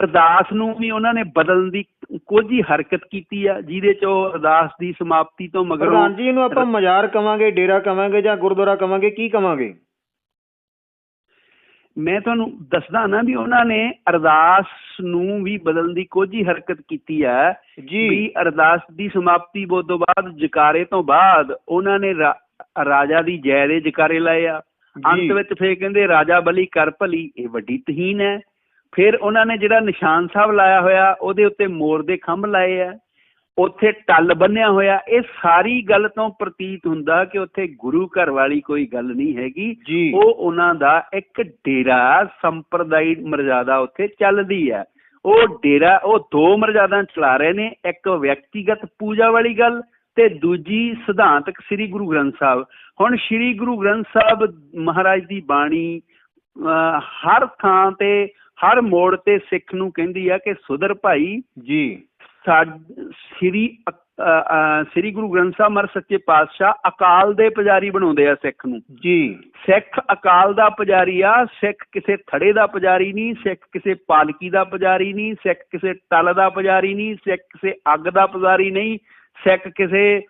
ਅਰਦਾਸ ਨੂੰ ਵੀ ਉਹਨਾਂ ਨੇ ਬਦਲਣ ਦੀ ਕੋਝੀ ਹਰਕਤ ਕੀਤੀ ਆ ਜਿਹਦੇ ਚ ਉਹ ਅਰਦਾਸ ਦੀ ਸਮਾਪਤੀ ਤੋਂ ਮਗਰੋਂ ਪ੍ਰਧਾਨ ਜੀ ਇਹਨੂੰ ਆਪਾਂ ਮਜ਼ਾਰ ਕਵਾਂਗੇ ਡੇਰਾ ਕਵਾਂਗੇ ਜਾਂ ਗੁਰਦੁਆਰਾ ਕਵਾਂਗੇ ਕੀ ਕਵਾਂਗੇ? ਮੈਂ ਤੁਹਾਨੂੰ ਦੱਸਦਾ ਨਾ ਵੀ ਉਹਨਾਂ ਨੇ ਅਰਦਾਸ ਨੂੰ ਵੀ ਬਦਲਣ ਦੀ ਕੋਝੀ ਹਰਕਤ ਕੀਤੀ ਹੈ ਜੀ। ਵੀ ਅਰਦਾਸ ਦੀ ਸਮਾਪਤੀ ਤੋਂ ਬਾਅਦ ਜਕਾਰੇ ਤੋਂ ਬਾਅਦ ਉਹਨਾਂ ਨੇ ਰਾਜਾ ਦੀ ਜੈ ਦੇ ਜਕਾਰੇ ਲਾਏ ਆ। ਅੰਤ ਵਿੱਚ ਫੇਰ ਕਹਿੰਦੇ ਰਾਜਾ ਬਲੀ ਕਰ ਭਲੀ ਇਹ ਵੱਡੀ ਤਹੀਨ ਹੈ। ਫਿਰ ਉਹਨਾਂ ਨੇ ਜਿਹੜਾ ਨਿਸ਼ਾਨ ਸਾਹਿਬ ਲਾਇਆ ਹੋਇਆ ਉਹਦੇ ਉੱਤੇ ਮੋਰ ਦੇ ਖੰਭ ਲਾਏ ਆ ਉੱਥੇ ਟੱਲ ਬੰਨਿਆ ਹੋਇਆ ਇਹ ਸਾਰੀ ਗੱਲ ਤੋਂ ਪ੍ਰਤੀਤ ਹੁੰਦਾ ਕਿ ਉੱਥੇ ਗੁਰੂ ਘਰ ਵਾਲੀ ਕੋਈ ਗੱਲ ਨਹੀਂ ਹੈਗੀ। ਉਹ ਉਹਨਾਂ ਦਾ ਇੱਕ ਡੇਰਾ ਸੰਪਰਦਾਇ ਮਰਜ਼ਾਦਾ ਉੱਥੇ ਚੱਲਦੀ ਹੈ ਉਹ ਡੇਰਾ ਉਹ ਦੋ ਮਰਜ਼ਾਦਾ ਚਲਾ ਰਹੇ ਨੇ ਇੱਕ ਵਿਅਕਤੀਗਤ ਪੂਜਾ ਵਾਲੀ ਗੱਲ ਤੇ ਦੂਜੀ ਸਿਧਾਂਤਕ ਸ੍ਰੀ ਗੁਰੂ ਗ੍ਰੰਥ ਸਾਹਿਬ। ਹੁਣ ਸ੍ਰੀ ਗੁਰੂ ਗ੍ਰੰਥ ਸਾਹਿਬ ਮਹਾਰਾਜ ਦੀ ਬਾਣੀ ਹਰ ਥਾਂ ਤੇ ਹਰ ਮੋੜ ਤੇ ਸਿੱਖ ਨੂੰ ਕਹਿੰਦੀ ਆ ਕਿ ਸੁਧਰ ਭਾਈ ਜੀ। ਸ੍ਰੀ ਸ੍ਰੀ ਗੁਰੂ ਗ੍ਰੰਥ ਸਾਹਿਬ ਮਰ ਸੱਚੇ ਪਾਤਸ਼ਾਹ ਅਕਾਲ ਦੇ ਪੁਜਾਰੀ ਬਣਾਉਂਦੇ ਆ ਸਿੱਖ ਨੂੰ। ਜੀ। ਸਿੱਖ ਅਕਾਲ ਦਾ ਪੁਜਾਰੀ ਆ ਸਿੱਖ ਕਿਸੇ ਥੜੇ ਦਾ ਪੁਜਾਰੀ ਨਹੀਂ ਸਿੱਖ ਕਿਸੇ ਪਾਲਕੀ ਦਾ ਪੁਜਾਰੀ ਨਹੀਂ ਸਿੱਖ ਕਿਸੇ ਟਲ ਦਾ ਪੁਜਾਰੀ ਨਹੀਂ ਸਿੱਖ ਕਿਸੇ ਅੱਗ ਦਾ ਪੁਜਾਰੀ ਨਹੀਂ ਸਿੱਖ ਕਿਸੇ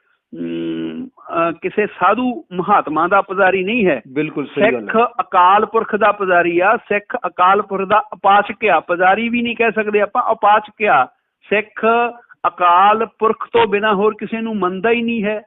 ਕਿਸੇ ਸਾਧੂ ਮਹਾਤਮਾ ਦਾ ਪੁਜਾਰੀ ਨਹੀਂ ਹੈ। ਬਿਲਕੁਲ ਸਹੀ ਗੱਲ ਸਿੱਖ ਅਕਾਲ ਪੁਰਖ ਦਾ ਪੁਜਾਰੀ ਆ ਸਿੱਖ ਅਕਾਲ ਪੁਰਖ ਦਾ ਉਪਾਸਕ ਆ ਪੁਜਾਰੀ ਵੀ ਨਹੀਂ ਕਹਿ ਸਕਦੇ ਆਪਾਂ ਉਪਾਸਕ ਆ ਸਿੱਖ ਅਕਾਲ ਪੁਰਖ ਤੋਂ ਬਿਨਾ ਹੋਰ ਕਿਸੇ ਨੂੰ ਮੰਨਦਾ ਹੀ ਨਹੀਂ ਹੈ।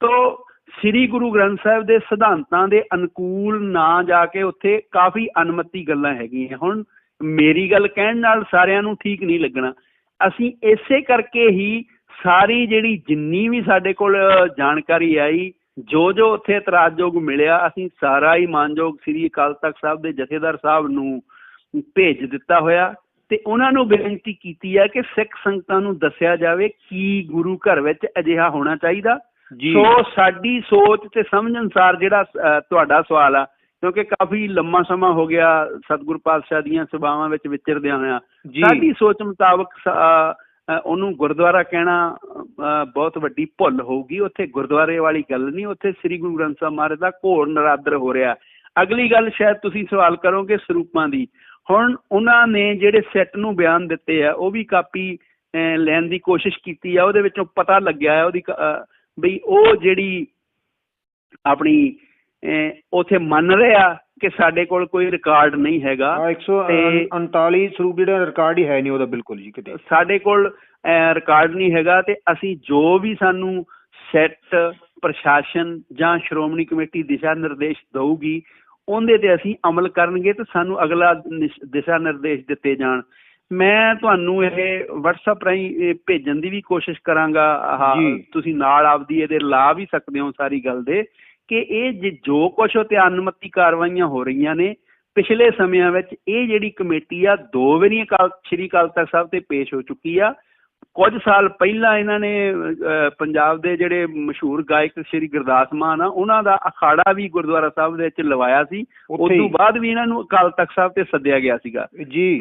ਤੋ ਸ੍ਰੀ ਗੁਰੂ ਗ੍ਰੰਥ ਸਾਹਿਬ ਦੇ ਸਿਧਾਂਤਾਂ ਦੇ ਅਨੁਕੂਲ ਨਾ ਜਾ ਕੇ ਉੱਥੇ ਕਾਫੀ ਅਨਮਤੀ ਗੱਲਾਂ ਹੈਗੀਆਂ। ਹੁਣ ਮੇਰੀ ਗੱਲ ਕਹਿਣ ਨਾਲ ਸਾਰਿਆਂ ਨੂੰ ਠੀਕ ਨਹੀਂ ਲੱਗਣਾ। ਅਸੀਂ ਇਸੇ ਕਰਕੇ ਹੀ ਸਾਰੀ ਜਿਹੜੀ ਜਿੰਨੀ ਵੀ ਸਾਡੇ ਕੋਲ ਜਾਣਕਾਰੀ ਆਈ ਜੋ ਜੋ ਉੱਥੇ ਇਤਰਾਜ਼ਯੋਗ ਮਿਲਿਆ ਅਸੀਂ ਸਾਰਾ ਹੀ ਮਾਨਯੋਗ ਸ੍ਰੀ ਅਕਾਲ ਤਖਤ ਸਾਹਿਬ ਦੇ ਜਥੇਦਾਰ ਸਾਹਿਬ ਨੂੰ ਭੇਜ ਦਿੱਤਾ ਹੋਇਆ ਤੇ ਉਹਨਾਂ ਨੂੰ ਬੇਨਤੀ ਕੀਤੀ ਹੈ ਕਿ ਸਿੱਖ ਸੰਗਤਾਂ ਨੂੰ ਦੱਸਿਆ ਜਾਵੇ ਕੀ ਗੁਰੂ ਘਰ ਵਿੱਚ ਅਜਿਹਾ ਹੋਣਾ ਚਾਹੀਦਾ। ਸੋ ਸਾਡੀ ਸੋਚ ਤੇ ਸਮਝ ਅਨੁਸਾਰ ਜਿਹੜਾ ਤੁਹਾਡਾ ਸਵਾਲ ਆ ਕਿਉਂਕਿ ਕਾਫੀ ਲੰਮਾ ਸਮਾਂ ਹੋ ਗਿਆ ਸਤਿਗੁਰ ਪਾਤਸ਼ਾਹ ਦੀਆਂ ਸਭਾਵਾਂ ਵਿੱਚ ਵਿਚਰਦਿਆਂ ਹੋਇਆਂ ਸਾਡੀ ਸੋਚ ਮੁਤਾਬਕ ਉਹਨੂੰ ਗੁਰਦੁਆਰਾ ਕਹਿਣਾ ਬਹੁਤ ਵੱਡੀ ਭੁੱਲ ਹੋਊਗੀ। ਉੱਥੇ ਗੁਰਦੁਆਰੇ ਵਾਲੀ ਗੱਲ ਨਹੀਂ ਉੱਥੇ ਸ੍ਰੀ ਗੁਰੂ ਗ੍ਰੰਥ ਸਾਹਿਬ ਮਹਾਰਾਜ ਦਾ ਘੋੜ ਨਰਾਦਰ ਹੋ ਰਿਹਾ। ਅਗਲੀ ਗੱਲ ਸ਼ਾਇਦ ਤੁਸੀਂ ਸਵਾਲ ਕਰੋਗੇ ਸਰੂਪਾਂ ਦੀ। ਹੁਣ ਉਹਨਾਂ ਨੇ ਜਿਹੜੇ ਸੈੱਟ ਨੂੰ ਬਿਆਨ ਦਿੱਤੇ ਆ ਉਹ ਵੀ ਕਾਪੀ ਅ, ਲੈਣ ਦੀ ਕੋਸ਼ਿਸ਼ ਕੀਤੀ ਆ। ਉਹਦੇ ਵਿੱਚੋਂ ਪਤਾ ਲੱਗਿਆ ਹੈ ਉਹਦੀ ਬਈ ਉਹ ਜਿਹੜੀ ਆਪਣੀ ਉਥੇ ਮੰਨ ਰਿਹਾ ਕਿ ਸਾਡੇ ਕੋਲ ਕੋਈ ਰਿਕਾਰਡ ਨਹੀਂ ਹੈਗਾ। ਆ 139 ਸਰੂਪ ਜਿਹੜਾ ਰਿਕਾਰਡ ਹੀ ਹੈ ਨਹੀਂ ਉਹਦਾ ਬਿਲਕੁਲ ਜੀ ਕਿਤੇ। ਸਾਡੇ ਕੋਲ ਰਿਕਾਰਡ ਨਹੀਂ ਹੈਗਾ ਤੇ ਅਸੀਂ ਜੋ ਵੀ ਸਾਨੂੰ ਸੈੱਟ ਪ੍ਰਸ਼ਾਸਨ ਜਾਂ ਸ਼੍ਰੋਮਣੀ ਕਮੇਟੀ ਦਿਸ਼ਾ ਨਿਰਦੇਸ਼ ਦਊਗੀ ਉਹਦੇ ਤੇ ਅਸੀਂ ਅਮਲ ਕਰਨਗੇ ਤੇ ਸਾਨੂੰ ਅਗਲਾ ਦਿਸ਼ਾ ਨਿਰਦੇਸ਼ ਦਿੱਤੇ ਜਾਣ। ਮੈਂ ਤੁਹਾਨੂੰ ਇਹ WhatsApp ਰਾਹੀਂ ਭੇਜਣ ਦੀ ਵੀ ਕੋਸ਼ਿਸ਼ ਕਰਾਂਗਾ। ਤੁਸੀਂ ਨਾਲ ਆਪਦੀ ਇਹਦੇ ਲਾ ਵੀ ਸਕਦੇ ਹੋ ਸਾਰੀ ਗੱਲ ਦੇ। ਕਿ ਇਹ ਜੇ ਜੋ ਕੁਛ ਉਤੇ ਅਨੁਮਤੀ ਕਾਰਵਾਈਆਂ ਹੋ ਰਹੀਆਂ ਨੇ ਪਿਛਲੇ ਸਮਿਆਂ ਵਿੱਚ ਇਹ ਜਿਹੜੀ ਕਮੇਟੀ ਆ ਦੋ ਵਾਰੀ ਸ਼੍ਰੀ ਅਕਾਲ ਤਖਤ ਸਾਹਿਬ ਤੇ ਪੇਸ਼ ਹੋ ਚੁੱਕੀ ਆ। ਕੁਝ ਸਾਲ ਪਹਿਲਾਂ ਇਹਨਾਂ ਨੇ ਪੰਜਾਬ ਦੇ ਜਿਹੜੇ ਮਸ਼ਹੂਰ ਗਾਇਕ ਸ਼੍ਰੀ ਗੁਰਦਾਸ ਮਾਨ ਆ ਉਹਨਾਂ ਦਾ ਅਖਾੜਾ ਵੀ ਗੁਰਦੁਆਰਾ ਸਾਹਿਬ ਦੇ ਵਿੱਚ ਲਵਾਇਆ ਸੀ। ਉਸ ਤੋਂ ਬਾਅਦ ਵੀ ਇਹਨਾਂ ਨੂੰ ਅਕਾਲ ਤਖਤ ਸਾਹਿਬ ਤੇ ਸੱਦਿਆ ਗਿਆ ਸੀਗਾ। ਜੀ।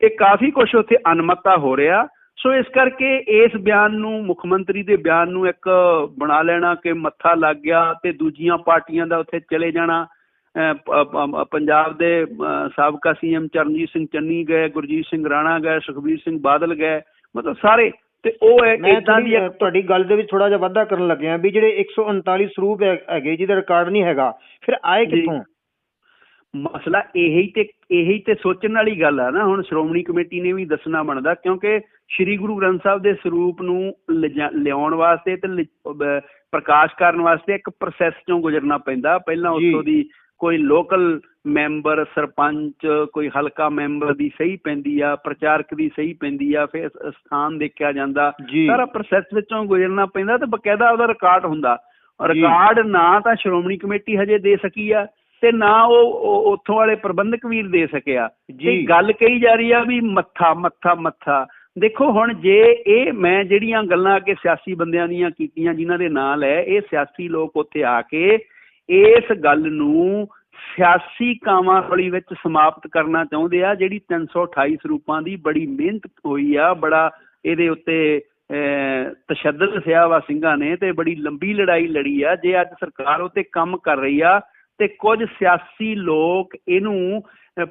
ਇਹ ਕਾਫੀ ਕੁਝ ਉੱਥੇ ਅਨਮਤਾ ਹੋ ਰਿਹਾ। ਸੋ ਇਸ ਕਰਕੇ ਇਸ ਬਿਆਨ ਨੂੰ ਮੁੱਖ ਮੰਤਰੀ ਦੇ ਬਿਆਨ ਨੂੰ ਇੱਕ ਬਣਾ ਲੈਣਾ ਕਿ ਮੱਥਾ ਲੱਗ ਗਿਆ ਤੇ ਦੂਜੀਆਂ ਪਾਰਟੀਆਂ ਦਾ ਉੱਥੇ ਚਲੇ ਜਾਣਾ। ਪੰਜਾਬ ਦੇ ਸਾਬਕਾ ਸੀਐਮ ਚਰਨਜੀਤ ਸਿੰਘ ਚੰਨੀ ਗਏ ਗੁਰਜੀਤ ਸਿੰਘ ਰਾਣਾ ਗਏ ਸੁਖਬੀਰ ਸਿੰਘ ਬਾਦਲ ਗਏ ਮਤਲਬ ਸਾਰੇ। ਤੇ ਉਹ ਮੈਂ ਇਦਾਂ ਦੀ ਤੁਹਾਡੀ ਗੱਲ ਦੇ ਵਿੱਚ ਥੋੜਾ ਜਿਹਾ ਵਾਧਾ ਕਰਨ ਲੱਗਿਆ ਵੀ ਜਿਹੜੇ 139 ਸਰੂਪ ਹੈ- ਹੈਗੇ ਜਿਹਦਾ ਰਿਕਾਰਡ ਨਹੀਂ ਹੈਗਾ। ਫਿਰ ਆਏ। ਕਿੱਥੋਂ? ਮਸਲਾ ਇਹੀ ਤੇ ਇਹੀ ਤੇ ਸੋਚਣ ਵਾਲੀ ਗੱਲ ਆ ਨਾ। ਹੁਣ ਸ਼੍ਰੋਮਣੀ ਕਮੇਟੀ ਨੇ ਵੀ ਦੱਸਣਾ ਬਣਦਾ ਕਿਉਂਕਿ ਸ੍ਰੀ ਗੁਰੂ ਗ੍ਰੰਥ ਸਾਹਿਬ ਦੇ ਸਰੂਪ ਨੂੰ ਲਿਆਉਣ ਵਾਸਤੇ ਤੇ ਪ੍ਰਕਾਸ਼ ਕਰਨ ਵਾਸਤੇ ਇੱਕ ਪ੍ਰੋਸੈਸ ਚੋਂ ਗੁਜ਼ਰਨਾ ਪੈਂਦਾ। ਪਹਿਲਾਂ। ਉੱਥੋਂ ਦੀ ਕੋਈ ਲੋਕਲ ਮੈਂਬਰ ਸਰਪੰਚ ਕੋਈ ਹਲਕਾ ਮੈਂਬਰ ਦੀ ਸਹੀ ਪੈਂਦੀ ਆ ਪ੍ਰਚਾਰਕ ਦੀ ਸਹੀ ਪੈਂਦੀ ਆ ਫਿਰ ਸਥਾਨ ਦੇਖਿਆ ਜਾਂਦਾ। ਸਾਰਾ ਪ੍ਰੋਸੈਸ ਵਿੱਚੋਂ ਗੁਜ਼ਰਨਾ ਪੈਂਦਾ ਤੇ ਬਕਾਇਦਾ ਉਹਦਾ ਰਿਕਾਰਡ ਹੁੰਦਾ। ਰਿਕਾਰਡ ਨਾ ਤਾਂ ਸ਼੍ਰੋਮਣੀ ਕਮੇਟੀ ਹਜੇ ਦੇ ਸਕੀ ਆ। ਤੇ ਨਾ ਉਹ ਉਹ ਉੱਥੋਂ ਵਾਲੇ ਪ੍ਰਬੰਧਕ ਵੀਰ ਦੇ ਸਕਿਆ। ਤੇ ਜੀ। ਗੱਲ ਕਹੀ ਜਾ ਰਹੀ ਆ ਵੀ ਮੱਥਾ ਮੱਥਾ ਮੱਥਾ। ਦੇਖੋ ਹੁਣ ਜੇ ਇਹ ਮੈਂ ਜਿਹੜੀਆਂ ਗੱਲਾਂ ਅੱਗੇ ਸਿਆਸੀ ਬੰਦਿਆਂ ਦੀਆਂ ਕੀਤੀਆਂ ਜਿਨ੍ਹਾਂ ਦੇ ਨਾਂ ਲੈ ਇਹ ਸਿਆਸੀ ਲੋਕ ਉੱਥੇ ਆ ਕੇ ਇਸ ਗੱਲ ਨੂੰ ਸਿਆਸੀ ਕਾਮਾਵਲੀ ਵਿੱਚ ਸਮਾਪਤ ਕਰਨਾ ਚਾਹੁੰਦੇ ਆ ਜਿਹੜੀ 328 ਸਰੂਪਾਂ ਦੀ ਬੜੀ ਮਿਹਨਤ ਹੋਈ ਆ ਬੜਾ ਇਹਦੇ ਉੱਤੇ ਤਸ਼ੱਦਦ ਸਿਆ ਵਾ ਸਿੰਘਾਂ ਨੇ ਤੇ ਬੜੀ ਲੰਬੀ ਲੜਾਈ ਲੜੀ ਆ। ਜੇ ਅੱਜ ਸਰਕਾਰ ਉੱਤੇ ਕੰਮ ਕਰ ਰਹੀ ਆ ਤੇ ਕੁਝ ਸਿਆਸੀ ਲੋਕ ਇਹਨੂੰ